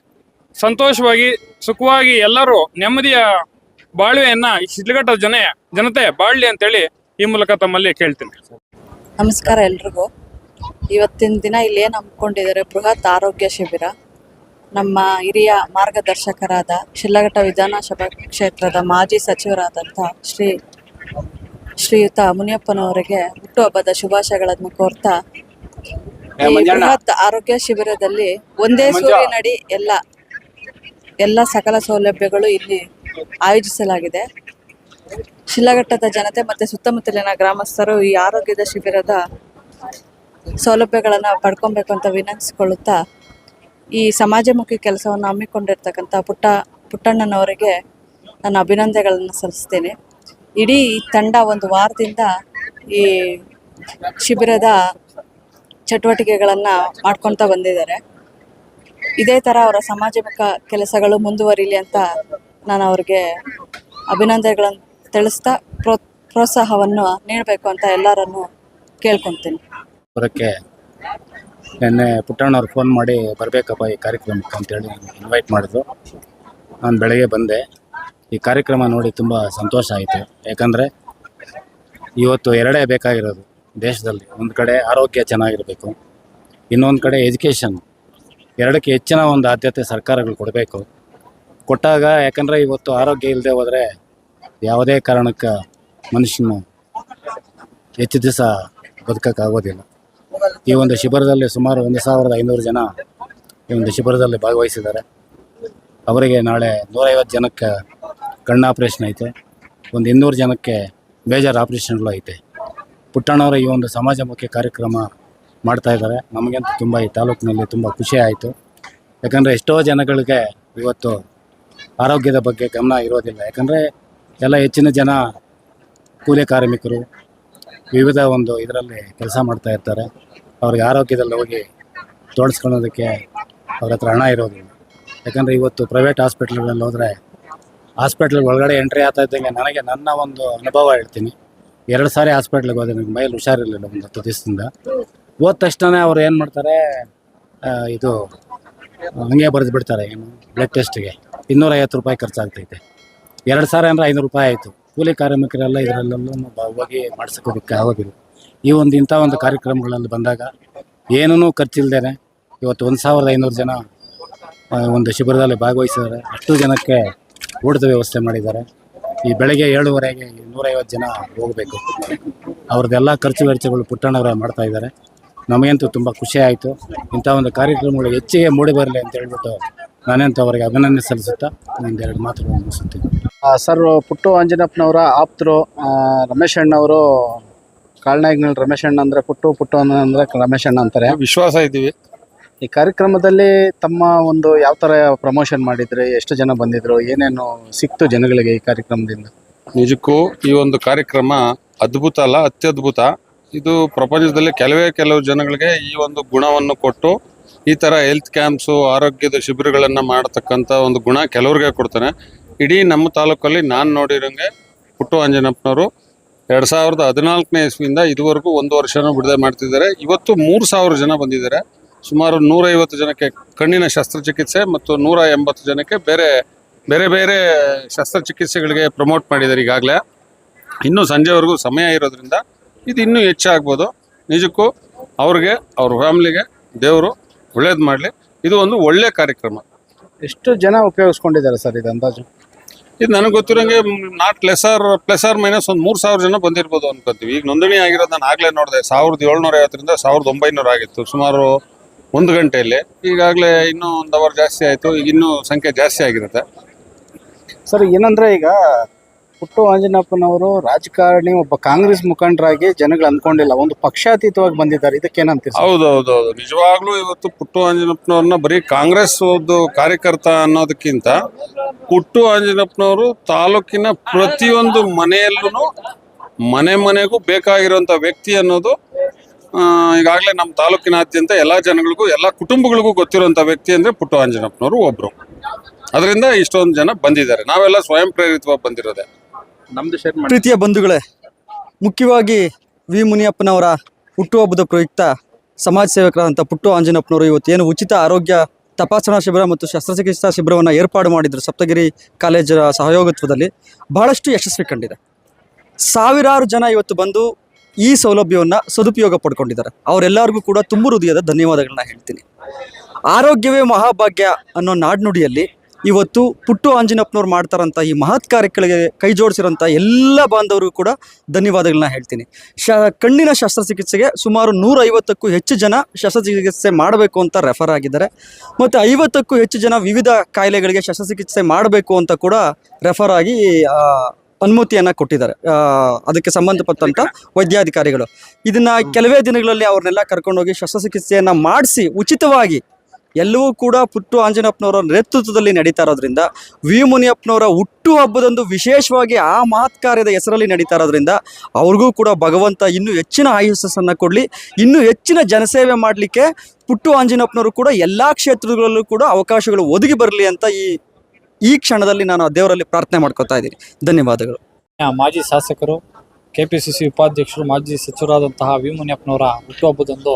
ಸಂತೋಷವಾಗಿ, ಸುಖವಾಗಿ ಎಲ್ಲರೂ ನೆಮ್ಮದಿಯ ಬಾಳ್ವೆಯನ್ನ ಶಿಡ್ಲಘಟ್ಟದ ಜನ, ಜನತೆ ಬಾಳ್ಲಿ ಅಂತೇಳಿ ಈ ಮೂಲಕ ತಮ್ಮಲ್ಲಿ ಕೇಳ್ತೀನಿ. ನಮಸ್ಕಾರ ಎಲ್ರಿಗೂ. ಇವತ್ತಿನ ದಿನ ಇಲ್ಲಿ ಏನು ಹಮ್ಮಿಕೊಂಡಿದ್ದಾರೆ? ಬೃಹತ್ ಆರೋಗ್ಯ ಶಿಬಿರ. ನಮ್ಮ ಹಿರಿಯ ಮಾರ್ಗದರ್ಶಕರಾದ ಶಿಲ್ಲಘಟ್ಟ ವಿಧಾನಸಭಾ ಕ್ಷೇತ್ರದ ಮಾಜಿ ಸಚಿವರಾದಂಥ ಶ್ರೀ ಶ್ರೀಯುತ ಮುನಿಯಪ್ಪನವರಿಗೆ ಹುಟ್ಟುಹಬ್ಬದ ಶುಭಾಶಯಗಳನ್ನು ಕೋರ್ತಾ ಈ ಬೃಹತ್ ಆರೋಗ್ಯ ಶಿಬಿರದಲ್ಲಿ ಒಂದೇ ಸೂರಿನಡಿ ಎಲ್ಲ ಎಲ್ಲ ಸಕಲ ಸೌಲಭ್ಯಗಳು ಇಲ್ಲಿ ಆಯೋಜಿಸಲಾಗಿದೆ. ಶಿಲ್ಲಘಟ್ಟದ ಜನತೆ ಮತ್ತು ಸುತ್ತಮುತ್ತಲಿನ ಗ್ರಾಮಸ್ಥರು ಈ ಆರೋಗ್ಯದ ಶಿಬಿರದ ಸೌಲಭ್ಯಗಳನ್ನು ಪಡ್ಕೊಬೇಕು ಅಂತ ವಿನಂತಿಸಿಕೊಳ್ಳುತ್ತಾ ಈ ಸಮಾಜಮುಖಿ ಕೆಲಸವನ್ನು ಹಮ್ಮಿಕೊಂಡಿರ್ತಕ್ಕಂಥ ಪುಟ್ಟ, ಪುಟ್ಟಣ್ಣನವರಿಗೆ ನಾನು ಅಭಿನಂದನೆಗಳನ್ನು ಸಲ್ಲಿಸ್ತೇನೆ. ಇಡೀ ಈ ತಂಡ ಒಂದು ವಾರದಿಂದ ಈ ಶಿಬಿರದ ಚಟುವಟಿಕೆಗಳನ್ನು ಮಾಡ್ಕೊಳ್ತಾ ಬಂದಿದ್ದಾರೆ. ಇದೇ ಥರ ಅವರ ಸಮಾಜಮುಖ ಕೆಲಸಗಳು ಮುಂದುವರಿಲಿ ಅಂತ ನಾನು ಅವ್ರಿಗೆ ಅಭಿನಂದನೆಗಳನ್ನು ತಿಳಿಸ್ತಾ ಪ್ರೋ, ಪ್ರೋತ್ಸಾಹವನ್ನು ನೀಡಬೇಕು ಅಂತ ಎಲ್ಲರನ್ನು ಕೇಳ್ಕೊತೀನಿ ನಿನ್ನೆ ಪುಟ್ಟಣ್ಣವ್ರು ಫೋನ್ ಮಾಡಿ ಬರಬೇಕಪ್ಪ ಈ ಕಾರ್ಯಕ್ರಮಕ್ಕೆ ಅಂತೇಳಿ ಇನ್ವೈಟ್ ಮಾಡಿದ್ರು. ನಾನು ಬೆಳಗ್ಗೆ ಬಂದೆ. ಈ ಕಾರ್ಯಕ್ರಮ ನೋಡಿ ತುಂಬ ಸಂತೋಷ ಆಯಿತು. ಯಾಕಂದರೆ ಇವತ್ತು ಎರಡೇ ಬೇಕಾಗಿರೋದು ದೇಶದಲ್ಲಿ. ಒಂದು ಕಡೆ ಆರೋಗ್ಯ ಚೆನ್ನಾಗಿರಬೇಕು. ಇನ್ನೊಂದು ಕಡೆ ಎಜುಕೇಷನ್ ಎರಡಕ್ಕೆ ಹೆಚ್ಚಿನ ಒಂದು ಆದ್ಯತೆ ಸರ್ಕಾರಗಳು ಕೊಡಬೇಕು. ಕೊಟ್ಟಾಗ ಯಾಕಂದರೆ ಇವತ್ತು ಆರೋಗ್ಯ ಇಲ್ಲದೆ ಹೋದರೆ ಯಾವುದೇ ಕಾರಣಕ್ಕೆ ಮನುಷ್ಯನು ಹೆಚ್ಚು ದಿವಸ ಬದುಕೋಕ್ಕಾಗೋದಿಲ್ಲ. ಈ ಒಂದು ಶಿಬಿರದಲ್ಲಿ ಸುಮಾರು ಒಂದು ಸಾವಿರದ ಐನೂರು ಜನ ಈ ಒಂದು ಶಿಬಿರದಲ್ಲಿ ಭಾಗವಹಿಸಿದ್ದಾರೆ. ಅವರಿಗೆ ನಾಳೆ ನೂರೈವತ್ತು ಜನಕ್ಕೆ ಕಣ್ಣು ಆಪ್ರೇಷನ್ ಐತೆ. ಒಂದು ಇನ್ನೂರು ಜನಕ್ಕೆ ಬೇಜಾರು ಆಪ್ರೇಷನ್ಗಳು ಐತೆ. ಪುಟ್ಟಣ್ಣವರ ಈ ಒಂದು ಸಮಾಜಮುಖಿ ಕಾರ್ಯಕ್ರಮ ಮಾಡ್ತಾ ಇದ್ದಾರೆ. ನಮಗಂತೂ ತುಂಬ ಈ ತಾಲೂಕಿನಲ್ಲಿ ತುಂಬ ಖುಷಿ ಆಯಿತು. ಯಾಕಂದರೆ ಎಷ್ಟೋ ಜನಗಳಿಗೆ ಇವತ್ತು ಆರೋಗ್ಯದ ಬಗ್ಗೆ ಗಮನ ಇರೋದಿಲ್ಲ. ಯಾಕಂದರೆ ಎಲ್ಲ ಹೆಚ್ಚಿನ ಜನ ಕೂಲಿ ಕಾರ್ಮಿಕರು ವಿವಿಧ ಒಂದು ಇದರಲ್ಲಿ ಕೆಲಸ ಮಾಡ್ತಾ ಇರ್ತಾರೆ. ಅವ್ರಿಗೆ ಆರೋಗ್ಯದಲ್ಲಿ ಹೋಗಿ ತೋಡಿಸ್ಕೊಳ್ಳೋದಕ್ಕೆ ಅವ್ರ ಹತ್ರ ಹಣ ಇರೋದಿಲ್ಲ. ಯಾಕಂದರೆ ಇವತ್ತು ಪ್ರೈವೇಟ್ ಹಾಸ್ಪಿಟ್ಲ್ಗಳಲ್ಲಿ ಹೋದರೆ ಹಾಸ್ಪಿಟ್ಲ್ ಒಳಗಡೆ ಎಂಟ್ರಿ ಆಗ್ತಾ ಇದ್ದಂಗೆ ನನಗೆ ನನ್ನ ಒಂದು ಅನುಭವ ಹೇಳ್ತೀನಿ. ಎರಡು ಸಾರಿ ಹಾಸ್ಪಿಟ್ಲಿಗೆ ಹೋದೆ ನನಗೆ ಮೈಲಿ ಹುಷಾರಿರಲಿಲ್ಲ ಒಂದು ಹತ್ತು ದಿವಸದಿಂದ. ಹೋದ ತಕ್ಷಣ ಅವ್ರು ಏನು ಮಾಡ್ತಾರೆ ಇದು, ಹಂಗೆ ಬರೆದು ಬಿಡ್ತಾರೆ, ಏನು ಬ್ಲಡ್ ಟೆಸ್ಟ್ಗೆ ಇನ್ನೂರೈವತ್ತು ರೂಪಾಯಿ ಖರ್ಚಾಗ್ತೈತೆ. ಎರಡು ಸಾವಿರ ಅಂದರೆ ಐನೂರು ರೂಪಾಯಿ ಆಯಿತು. ಕೂಲಿ ಕಾರ್ಮಿಕರೆಲ್ಲ ಇದರಲ್ಲೆಲ್ಲೂ ಹೋಗಿ ಮಾಡಿಸ್ಕೋದಕ್ಕೆ ಆಗೋದಿಲ್ಲ. ಈ ಒಂದು ಇಂಥ ಒಂದು ಕಾರ್ಯಕ್ರಮಗಳಲ್ಲಿ ಬಂದಾಗ ಏನೂ ಖರ್ಚಿಲ್ದೇನೆ ಇವತ್ತು ಒಂದು ಸಾವಿರದ ಐನೂರು ಜನ ಒಂದು ಶಿಬಿರದಲ್ಲಿ ಭಾಗವಹಿಸಿದ್ದಾರೆ. ಅಷ್ಟು ಜನಕ್ಕೆ ಊಟದ ವ್ಯವಸ್ಥೆ ಮಾಡಿದ್ದಾರೆ. ಈ ಬೆಳಗ್ಗೆ ಏಳುವರೆಗೆ ನೂರೈವತ್ತು ಜನ ಹೋಗಬೇಕು. ಅವ್ರದ್ದೆಲ್ಲ ಖರ್ಚು ವೆಚ್ಚಗಳು ಪುಟ್ಟಣ್ಣವರೇ ಮಾಡ್ತಾ ಇದ್ದಾರೆ. ನಮಗಂತೂ ತುಂಬ ಖುಷಿ ಆಯಿತು. ಇಂಥ ಒಂದು ಕಾರ್ಯಕ್ರಮಗಳು ಹೆಚ್ಚಿಗೆ ಮೂಡಿ ಬರಲಿ ಅಂತ ಹೇಳ್ಬಿಟ್ಟು ನಾನಂತೂ ಅವರಿಗೆ ಅಭಿನಂದನೆ ಸಲ್ಲಿಸುತ್ತಾ ಒಂದೆರಡು ಮಾತುಗಳನ್ನು ಮುಗಿಸುತ್ತೀನಿ. ಸರ್, ಪುಟ್ಟು ಅಂಜನಪ್ಪನವರ ಆಪ್ತರು ರಮೇಶ್ ಅಣ್ಣವರು ಕಾಲ್ನಾಯ್ನಲ್ಲಿ ರಮೇಶ್ ಅಣ್ಣ ಅಂದ್ರೆ ಪುಟ್ಟು ಪುಟ್ಟು ಅಣ್ಣ ಅಂದರೆ ರಮೇಶ್ ಅಣ್ಣ ಅಂತಾರೆ. ವಿಶ್ವಾಸ ಇದ್ದೀವಿ. ಈ ಕಾರ್ಯಕ್ರಮದಲ್ಲಿ ತಮ್ಮ ಒಂದು ಯಾವ ತರ ಪ್ರಮೋಷನ್ ಮಾಡಿದ್ರೆ? ಎಷ್ಟು ಜನ ಬಂದಿದ್ರು? ಏನೇನು ಸಿಕ್ತು ಜನಗಳಿಗೆ ಈ ಕಾರ್ಯಕ್ರಮದಿಂದ? ನಿಜಕ್ಕೂ ಈ ಒಂದು ಕಾರ್ಯಕ್ರಮ ಅದ್ಭುತ ಅಲ್ಲ ಅತ್ಯದ್ಭುತ. ಇದು ಪ್ರಪಂಚದಲ್ಲಿ ಕೆಲವೇ ಕೆಲವು ಜನಗಳಿಗೆ ಈ ಒಂದು ಗುಣವನ್ನು ಕೊಟ್ಟು ಈ ತರ ಹೆಲ್ತ್ ಕ್ಯಾಂಪ್ಸು ಆರೋಗ್ಯದ ಶಿಬಿರಗಳನ್ನು ಮಾಡತಕ್ಕಂತ ಒಂದು ಗುಣ ಕೆಲವ್ರಿಗೆ ಕೊಡ್ತಾನೆ ಇಡೀ ನಮ್ಮ ತಾಲೂಕಲ್ಲಿ ನಾನು ನೋಡಿರೋಂಗೆ ಪುಟ್ಟು ಅಂಜನಪ್ಪನವರು ಎರಡ್ ಸಾವಿರದ ಹದಿನಾಲ್ಕನೇ ಇಸ್ವಿಯಿಂದ ಇದುವರೆಗೂ ಒಂದು ವರ್ಷನೂ ಬಿಡುಗಡೆ ಮಾಡ್ತಿದ್ದಾರೆ. ಇವತ್ತು ಮೂರು ಸಾವಿರ ಜನ ಬಂದಿದ್ದಾರೆ. ಸುಮಾರು ನೂರೈವತ್ತು ಜನಕ್ಕೆ ಕಣ್ಣಿನ ಶಸ್ತ್ರಚಿಕಿತ್ಸೆ ಮತ್ತು ನೂರ ಎಂಬತ್ತು ಜನಕ್ಕೆ ಬೇರೆ ಬೇರೆ ಬೇರೆ ಶಸ್ತ್ರಚಿಕಿತ್ಸೆಗಳಿಗೆ ಪ್ರಮೋಟ್ ಮಾಡಿದ್ದಾರೆ ಈಗಾಗಲೇ. ಇನ್ನೂ ಸಂಜೆವರೆಗೂ ಸಮಯ ಇರೋದ್ರಿಂದ ಇದು ಇನ್ನೂ ಹೆಚ್ಚಾಗ್ಬೋದು. ನಿಜಕ್ಕೂ ಅವ್ರಿಗೆ, ಅವ್ರ ಫ್ಯಾಮ್ಲಿಗೆ, ದೇವರು ಒಳ್ಳೇದು ಮಾಡಲಿ. ಇದು ಒಂದು ಒಳ್ಳೆ ಕಾರ್ಯಕ್ರಮ. ಎಷ್ಟು ಜನ ಉಪಯೋಗಿಸ್ಕೊಂಡಿದ್ದಾರೆ ಸರ್ ಇದು ಅಂದಾಜು? ಇದು ನನಗೆ ಗೊತ್ತಿರೋಂಗೆ not lesser plus or minus ಒಂದು ಮೂರು ಸಾವಿರ ಜನ ಬಂದಿರ್ಬೋದು ಅನ್ಕೊಂತೀವಿ. ಈಗ ನೋಂದಣಿ ಆಗಿರೋದು ನಾನು ಆಗಲೇ ನೋಡಿದೆ, ಸಾವಿರದ ಏಳ್ನೂರ ಐವತ್ತರಿಂದ ಸಾವಿರದ ಒಂಬೈನೂರ ಆಗಿತ್ತು ಸುಮಾರು ಒಂದು ಗಂಟೆಯಲ್ಲಿ. ಈಗಾಗಲೇ ಇನ್ನೂ ಒಂದು ಅವರ್ ಜಾಸ್ತಿ ಆಯಿತು, ಈಗ ಇನ್ನೂ ಸಂಖ್ಯೆ ಜಾಸ್ತಿ ಆಗಿರುತ್ತೆ. ಸರ್, ಏನಂದರೆ ಈಗ ಪುಟ್ಟು ಆಂಜನಪ್ಪನವರು ರಾಜಕಾರಣಿ ಒಬ್ಬ ಕಾಂಗ್ರೆಸ್ ಮುಖಂಡರಾಗಿ ಜನಗಳು ಅನ್ಕೊಂಡಿಲ್ಲ ಒಂದು ಪಕ್ಷಾತೀತವಾಗಿ ಬಂದಿದ್ದಾರೆ. ಇದಕ್ಕೆ ಸರ್? ಹೌದು ನಿಜವಾಗ್ಲೂ ಇವತ್ತು ಪುಟ್ಟು ಆಂಜನಪ್ಪನವ್ರನ್ನ ಬರೀ ಕಾಂಗ್ರೆಸ್ ಒಂದು ಕಾರ್ಯಕರ್ತ ಅನ್ನೋದಕ್ಕಿಂತ ಪುಟ್ಟು ಆಂಜನಪ್ಪನವರು ತಾಲೂಕಿನ ಪ್ರತಿಯೊಂದು ಮನೆಯಲ್ಲೂ ಮನೆ ಮನೆಗೂ ಬೇಕಾಗಿರುವಂತ ವ್ಯಕ್ತಿ ಅನ್ನೋದು ಈಗಾಗಲೇ ನಮ್ಮ ತಾಲೂಕಿನಾದ್ಯಂತ ಎಲ್ಲ ಜನಗಳಿಗೂ, ಎಲ್ಲ ಕುಟುಂಬಗಳಿಗೂ ಗೊತ್ತಿರುವಂತ ವ್ಯಕ್ತಿ ಅಂದ್ರೆ ಪುಟ್ಟು ಆಂಜನಪ್ಪನವರು ಒಬ್ರು. ಅದರಿಂದ ಇಷ್ಟೊಂದು ಜನ ಬಂದಿದ್ದಾರೆ. ನಾವೆಲ್ಲ ಸ್ವಯಂ ಪ್ರೇರಿತವಾಗಿ ಬಂದಿರೋದೆ. ನಮ್ದು ಶೇರ್ ಪ್ರೀತಿಯ ಬಂಧುಗಳೇ, ಮುಖ್ಯವಾಗಿ ವಿ ಮುನಿಯಪ್ಪನವರ ಹುಟ್ಟುಹಬ್ಬದ ಪ್ರಯುಕ್ತ ಸಮಾಜ ಸೇವಕರಾದಂಥ ಪುಟ್ಟು ಆಂಜನಪ್ಪನವರು ಇವತ್ತು ಏನು ಉಚಿತ ಆರೋಗ್ಯ ತಪಾಸಣಾ ಶಿಬಿರ ಮತ್ತು ಶಸ್ತ್ರಚಿಕಿತ್ಸಾ ಶಿಬಿರವನ್ನು ಏರ್ಪಾಡು ಮಾಡಿದ್ರು ಸಪ್ತಗಿರಿ ಕಾಲೇಜರ ಸಹಯೋಗತ್ವದಲ್ಲಿ. ಬಹಳಷ್ಟು ಯಶಸ್ವಿ ಕಂಡಿದೆ. ಸಾವಿರಾರು ಜನ ಇವತ್ತು ಬಂದು ಈ ಸೌಲಭ್ಯವನ್ನು ಸದುಪಯೋಗ ಪಡ್ಕೊಂಡಿದ್ದಾರೆ. ಅವರೆಲ್ಲರಿಗೂ ಕೂಡ ತುಂಬು ಹೃದಯದ ಧನ್ಯವಾದಗಳನ್ನ ಹೇಳ್ತೀನಿ. ಆರೋಗ್ಯವೇ ಮಹಾಭಾಗ್ಯ ಅನ್ನೋ ನಾಡ್ನುಡಿಯಲ್ಲಿ ಇವತ್ತು ಪುಟ್ಟು ಆಂಜನಪ್ಪನವ್ರು ಮಾಡ್ತಾರಂಥ ಈ ಮಹತ್ ಕಾರ್ಯಗಳಿಗೆ ಕೈ ಜೋಡಿಸಿರೋಂಥ ಎಲ್ಲ ಬಾಂಧವರಿಗೂ ಕೂಡ ಧನ್ಯವಾದಗಳನ್ನ ಹೇಳ್ತೀನಿ. ಶ ಕಣ್ಣಿನ ಶಸ್ತ್ರಚಿಕಿತ್ಸೆಗೆ ಸುಮಾರು ನೂರೈವತ್ತಕ್ಕೂ ಹೆಚ್ಚು ಜನ ಶಸ್ತ್ರಚಿಕಿತ್ಸೆ ಮಾಡಬೇಕು ಅಂತ ರೆಫರ್ ಆಗಿದ್ದಾರೆ. ಮತ್ತು ಐವತ್ತಕ್ಕೂ ಹೆಚ್ಚು ಜನ ವಿವಿಧ ಕಾಯಿಲೆಗಳಿಗೆ ಶಸ್ತ್ರಚಿಕಿತ್ಸೆ ಮಾಡಬೇಕು ಅಂತ ಕೂಡ ರೆಫರ್ ಆಗಿ ಅನುಮತಿಯನ್ನು ಕೊಟ್ಟಿದ್ದಾರೆ. ಅದಕ್ಕೆ ಸಂಬಂಧಪಟ್ಟಂಥ ವೈದ್ಯಾಧಿಕಾರಿಗಳು. ಇದನ್ನು ಕೆಲವೇ ದಿನಗಳಲ್ಲಿ ಅವ್ರನ್ನೆಲ್ಲ ಕರ್ಕೊಂಡೋಗಿ ಶಸ್ತ್ರಚಿಕಿತ್ಸೆಯನ್ನು ಮಾಡಿಸಿ ಉಚಿತವಾಗಿ ಎಲ್ಲವೂ ಕೂಡ ಪುಟ್ಟು ಆಂಜನಪ್ಪನವರ ನೇತೃತ್ವದಲ್ಲಿ ನಡೀತಾ ಇರೋದ್ರಿಂದ, ವಿ ಮುನಿಯಪ್ಪನವರ ಹುಟ್ಟು ಹಬ್ಬದಂದು ವಿಶೇಷವಾಗಿ ಆ ಮಹತ್ ಕಾರ್ಯದ ಹೆಸರಲ್ಲಿ ನಡೀತಾ ಇರೋದ್ರಿಂದ, ಅವ್ರಿಗೂ ಕೂಡ ಭಗವಂತ ಇನ್ನೂ ಹೆಚ್ಚಿನ ಆಯುಸ್ಸನ್ನು ಕೊಡಲಿ, ಇನ್ನೂ ಹೆಚ್ಚಿನ ಜನಸೇವೆ ಮಾಡಲಿಕ್ಕೆ ಪುಟ್ಟು ಆಂಜನಪ್ಪನವರು ಕೂಡ ಎಲ್ಲ ಕ್ಷೇತ್ರಗಳಲ್ಲೂ ಕೂಡ ಅವಕಾಶಗಳು ಒದಗಿ ಬರಲಿ ಅಂತ ಈ ಈ ಕ್ಷಣದಲ್ಲಿ ನಾನು ಆ ದೇವರಲ್ಲಿ ಪ್ರಾರ್ಥನೆ ಮಾಡ್ಕೊತಾ ಇದ್ದೀನಿ. ಧನ್ಯವಾದಗಳು. ಮಾಜಿ ಶಾಸಕರು ಕೆ ಪಿ ಸಿ ಸಿ ಉಪಾಧ್ಯಕ್ಷರು, ಮಾಜಿ ಸಚಿವರಾದಂತಹ ವಿ ಮುನಿಯಪ್ಪನವರ ಹುಟ್ಟುಹಬ್ಬದಂದು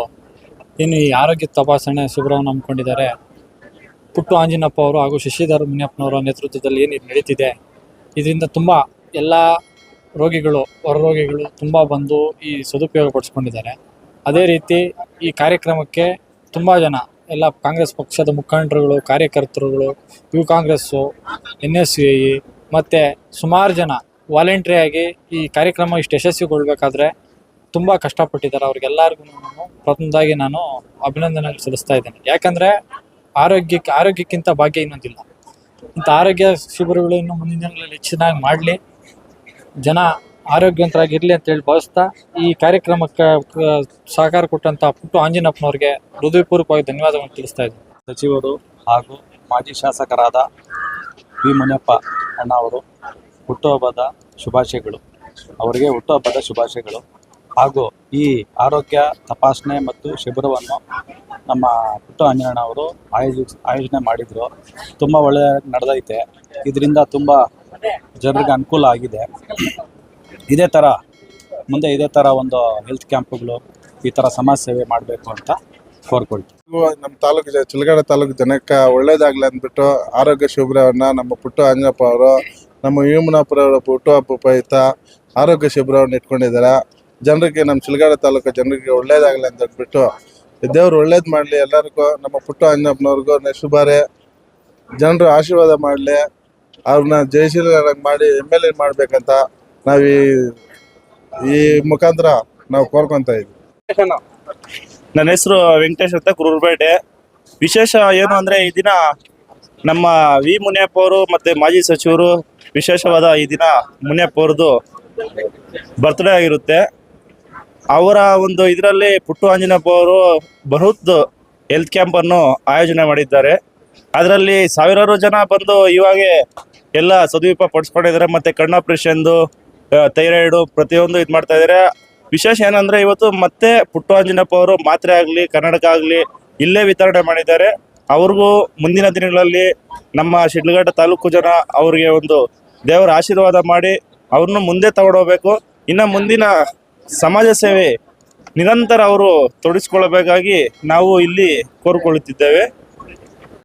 ಏನು ಈ ಆರೋಗ್ಯ ತಪಾಸಣೆ ಶಿಬಿರವನ್ನು ಹಮ್ಮಿಕೊಂಡಿದ್ದಾರೆ. ಪುಟ್ಟು ಆಂಜಿನಪ್ಪ ಅವರು ಹಾಗೂ ಶಶಿಧರ್ ಮುನಿಯಪ್ಪನವರ ನೇತೃತ್ವದಲ್ಲಿ ಏನು ಇದು ನಡೀತಿದೆ. ಇದರಿಂದ ತುಂಬ ಎಲ್ಲ ರೋಗಿಗಳು ಹೊರ ರೋಗಿಗಳು ತುಂಬ ಬಂದು ಈ ಸದುಪಯೋಗ ಪಡಿಸ್ಕೊಂಡಿದ್ದಾರೆ. ಅದೇ ರೀತಿ ಈ ಕಾರ್ಯಕ್ರಮಕ್ಕೆ ತುಂಬ ಜನ ಎಲ್ಲ ಕಾಂಗ್ರೆಸ್ ಪಕ್ಷದ ಮುಖಂಡರುಗಳು, ಕಾರ್ಯಕರ್ತರುಗಳು youth Congress, N S U ಸುಮಾರು ಜನ ವಾಲಂಟ್ರಿಯಾಗಿ ಈ ಕಾರ್ಯಕ್ರಮ ಇಷ್ಟು ಯಶಸ್ವಿಗೊಳ್ಬೇಕಾದ್ರೆ ತುಂಬ ಕಷ್ಟಪಟ್ಟಿದ್ದಾರೆ. ಅವ್ರಿಗೆಲ್ಲರಿಗೂ ಪ್ರಥಮದಾಗಿ ನಾನು ಅಭಿನಂದನೆ ಸಲ್ಲಿಸ್ತಾ ಇದ್ದೇನೆ. ಯಾಕಂದರೆ ಆರೋಗ್ಯಕ್ಕೆ, ಆರೋಗ್ಯಕ್ಕಿಂತ ಭಾಗ್ಯ ಇನ್ನೊಂದಿಲ್ಲ. ಇಂಥ ಆರೋಗ್ಯ ಶಿಬಿರಗಳು ಇನ್ನು ಮುಂದಿನ ದಿನಗಳಲ್ಲಿ ಹೆಚ್ಚಿನಾಗಿ ಮಾಡಲಿ. ಜನ ಆರೋಗ್ಯವಂತರಾಗಿರಲಿ ಅಂತೇಳಿ ಭಾವಿಸ್ತಾ ಈ ಕಾರ್ಯಕ್ರಮಕ್ಕೆ ಸಹಕಾರ ಕೊಟ್ಟಂಥ ಪುಟ್ಟು ಆಂಜನಪ್ಪನವ್ರಿಗೆ ಹೃದಯಪೂರ್ವಕವಾಗಿ ಧನ್ಯವಾದಗಳನ್ನು ತಿಳಿಸ್ತಾ ಇದ್ದೀನಿ. ಸಚಿವರು ಹಾಗೂ ಮಾಜಿ ಶಾಸಕರಾದ ವಿ. ಮುನಿಯಪ್ಪ ಅಣ್ಣ ಅವರು ಹುಟ್ಟುಹಬ್ಬದ ಶುಭಾಶಯಗಳು. ಅವರಿಗೆ ಹುಟ್ಟುಹಬ್ಬದ ಶುಭಾಶಯಗಳು. ಹಾಗೂ ಈ ಆರೋಗ್ಯ ತಪಾಸಣೆ ಮತ್ತು ಶಿಬಿರವನ್ನು ನಮ್ಮ ಪುಟ್ಟ ಅಂಜನಣ್ಣ ಅವರು ಆಯೋಜಿ, ಆಯೋಜನೆ ಮಾಡಿದರು. ತುಂಬ ಒಳ್ಳೆಯ ನಡೆದೈತೆ. ಇದರಿಂದ ತುಂಬ ಜನರಿಗೆ ಅನುಕೂಲ ಆಗಿದೆ. ಇದೇ ಥರ ಮುಂದೆ ಇದೇ ಥರ ಒಂದು ಹೆಲ್ತ್ ಕ್ಯಾಂಪ್ಗಳು ಈ ಥರ ಸಮಾಜ ಸೇವೆ ಮಾಡಬೇಕು ಅಂತ ಕೋರ್ಕೊಳ್ತೀವಿ. ನಮ್ಮ ತಾಲೂಕು ಚಿಲಗಡ ತಾಲೂಕು ಜನಕ್ಕೆ ಒಳ್ಳೇದಾಗಲಿ ಅಂದ್ಬಿಟ್ಟು ಆರೋಗ್ಯ ಶಿಬಿರವನ್ನು ನಮ್ಮ ಪುಟ್ಟು ಅಂಜನಪ್ಪ ಅವರು, ನಮ್ಮ ಭೀಮನಾಪುರ ಅವರ ಹುಟ್ಟುಹಬ್ಬ ಪ್ರಯುಕ್ತ ಆರೋಗ್ಯ ಶಿಬಿರವನ್ನು ಇಟ್ಕೊಂಡಿದ್ದಾರೆ. ಜನರಿಗೆ ನಮ್ಮ ಚಿಲಗಾಡ ತಾಲೂಕು ಜನರಿಗೆ ಒಳ್ಳೇದಾಗಲಿ ಅಂತ ಹೇಳ್ಬಿಟ್ಟು ದೇವ್ರು ಒಳ್ಳೇದು ಮಾಡಲಿ, ಎಲ್ಲರಿಗೂ ನಮ್ಮ ಪುಟ್ಟು ನೆಕ್ಸ್ಟ್ ಬಾರಿ ಜನರು ಆಶೀರ್ವಾದ ಮಾಡಲಿ, ಅವ್ರನ್ನ ಜಯಶೀಲರಾಗಿ ಮಾಡಿ ಎಂ ಎಲ್ ಎ ಮಾಡಬೇಕಂತ ನಾವು ಈ ಈ ಮುಖಾಂತರ ನಾವು ಕೋರ್ಕೊಂತ ಇದ್ವಿ. ನನ್ನ ಹೆಸರು ವೆಂಕಟೇಶ್ ಅಂತ ಕುರುಬೇಟೆ ವಿಶೇಷ ಏನು ಅಂದ್ರೆ ಈ ದಿನ ನಮ್ಮ ವಿ ಮುನಿಯಪ್ಪ ಅವರು ಮತ್ತೆ ಮಾಜಿ ಸಚಿವರು ವಿಶೇಷವಾದ ಈ ದಿನ ಮುನಿಯಪ್ಪ ಅವ್ರದ್ದು ಬರ್ತ್ಡೇ ಆಗಿರುತ್ತೆ. ಅವರ ಒಂದು ಇದರಲ್ಲಿ ಪುಟ್ಟು ಆಂಜನಪ್ಪ ಅವರು ಬೃಹತ್ ಹೆಲ್ತ್ ಕ್ಯಾಂಪನ್ನು ಆಯೋಜನೆ ಮಾಡಿದ್ದಾರೆ. ಅದರಲ್ಲಿ ಸಾವಿರಾರು ಜನ ಬಂದು ಇವಾಗೆ ಎಲ್ಲ ಸದುಪಯೋಗ ಪಡಿಸ್ಕೊಂಡಿದ್ದಾರೆ. ಮತ್ತು ಕಣ್ಣು ಆಪ್ರೇಷನ್ದು ಥೈರಾಯ್ಡು ಪ್ರತಿಯೊಂದು ಇದು ಮಾಡ್ತಾ ಇದ್ದಾರೆ. ವಿಶೇಷ ಏನಂದರೆ ಇವತ್ತು ಮತ್ತೆ ಪುಟ್ಟು ಆಂಜನಪ್ಪ ಅವರು ಮಾತ್ರೆ ಆಗಲಿ, ಕನ್ನಡಕ ಆಗಲಿ ಇಲ್ಲೇ ವಿತರಣೆ ಮಾಡಿದ್ದಾರೆ. ಅವ್ರಿಗೂ ಮುಂದಿನ ದಿನಗಳಲ್ಲಿ ನಮ್ಮ ಶಿಡ್ಲಘಟ್ಟ ತಾಲೂಕು ಜನ ಅವ್ರಿಗೆ ಒಂದು ದೇವರ ಆಶೀರ್ವಾದ ಮಾಡಿ ಅವ್ರನ್ನ ಮುಂದೆ ತಗೊಂಡೋಗ್ಬೇಕು ಇನ್ನು ಮುಂದಿನ ಸಮಾಜ ಸೇವೆ ನಿರಂತರ ಅವರು ತೊಡಗಿಸ್ಕೊಳ್ಬೇಕಾಗಿ ನಾವು ಇಲ್ಲಿ ಕೋರಿಕೊಳ್ಳುತ್ತಿದ್ದೇವೆ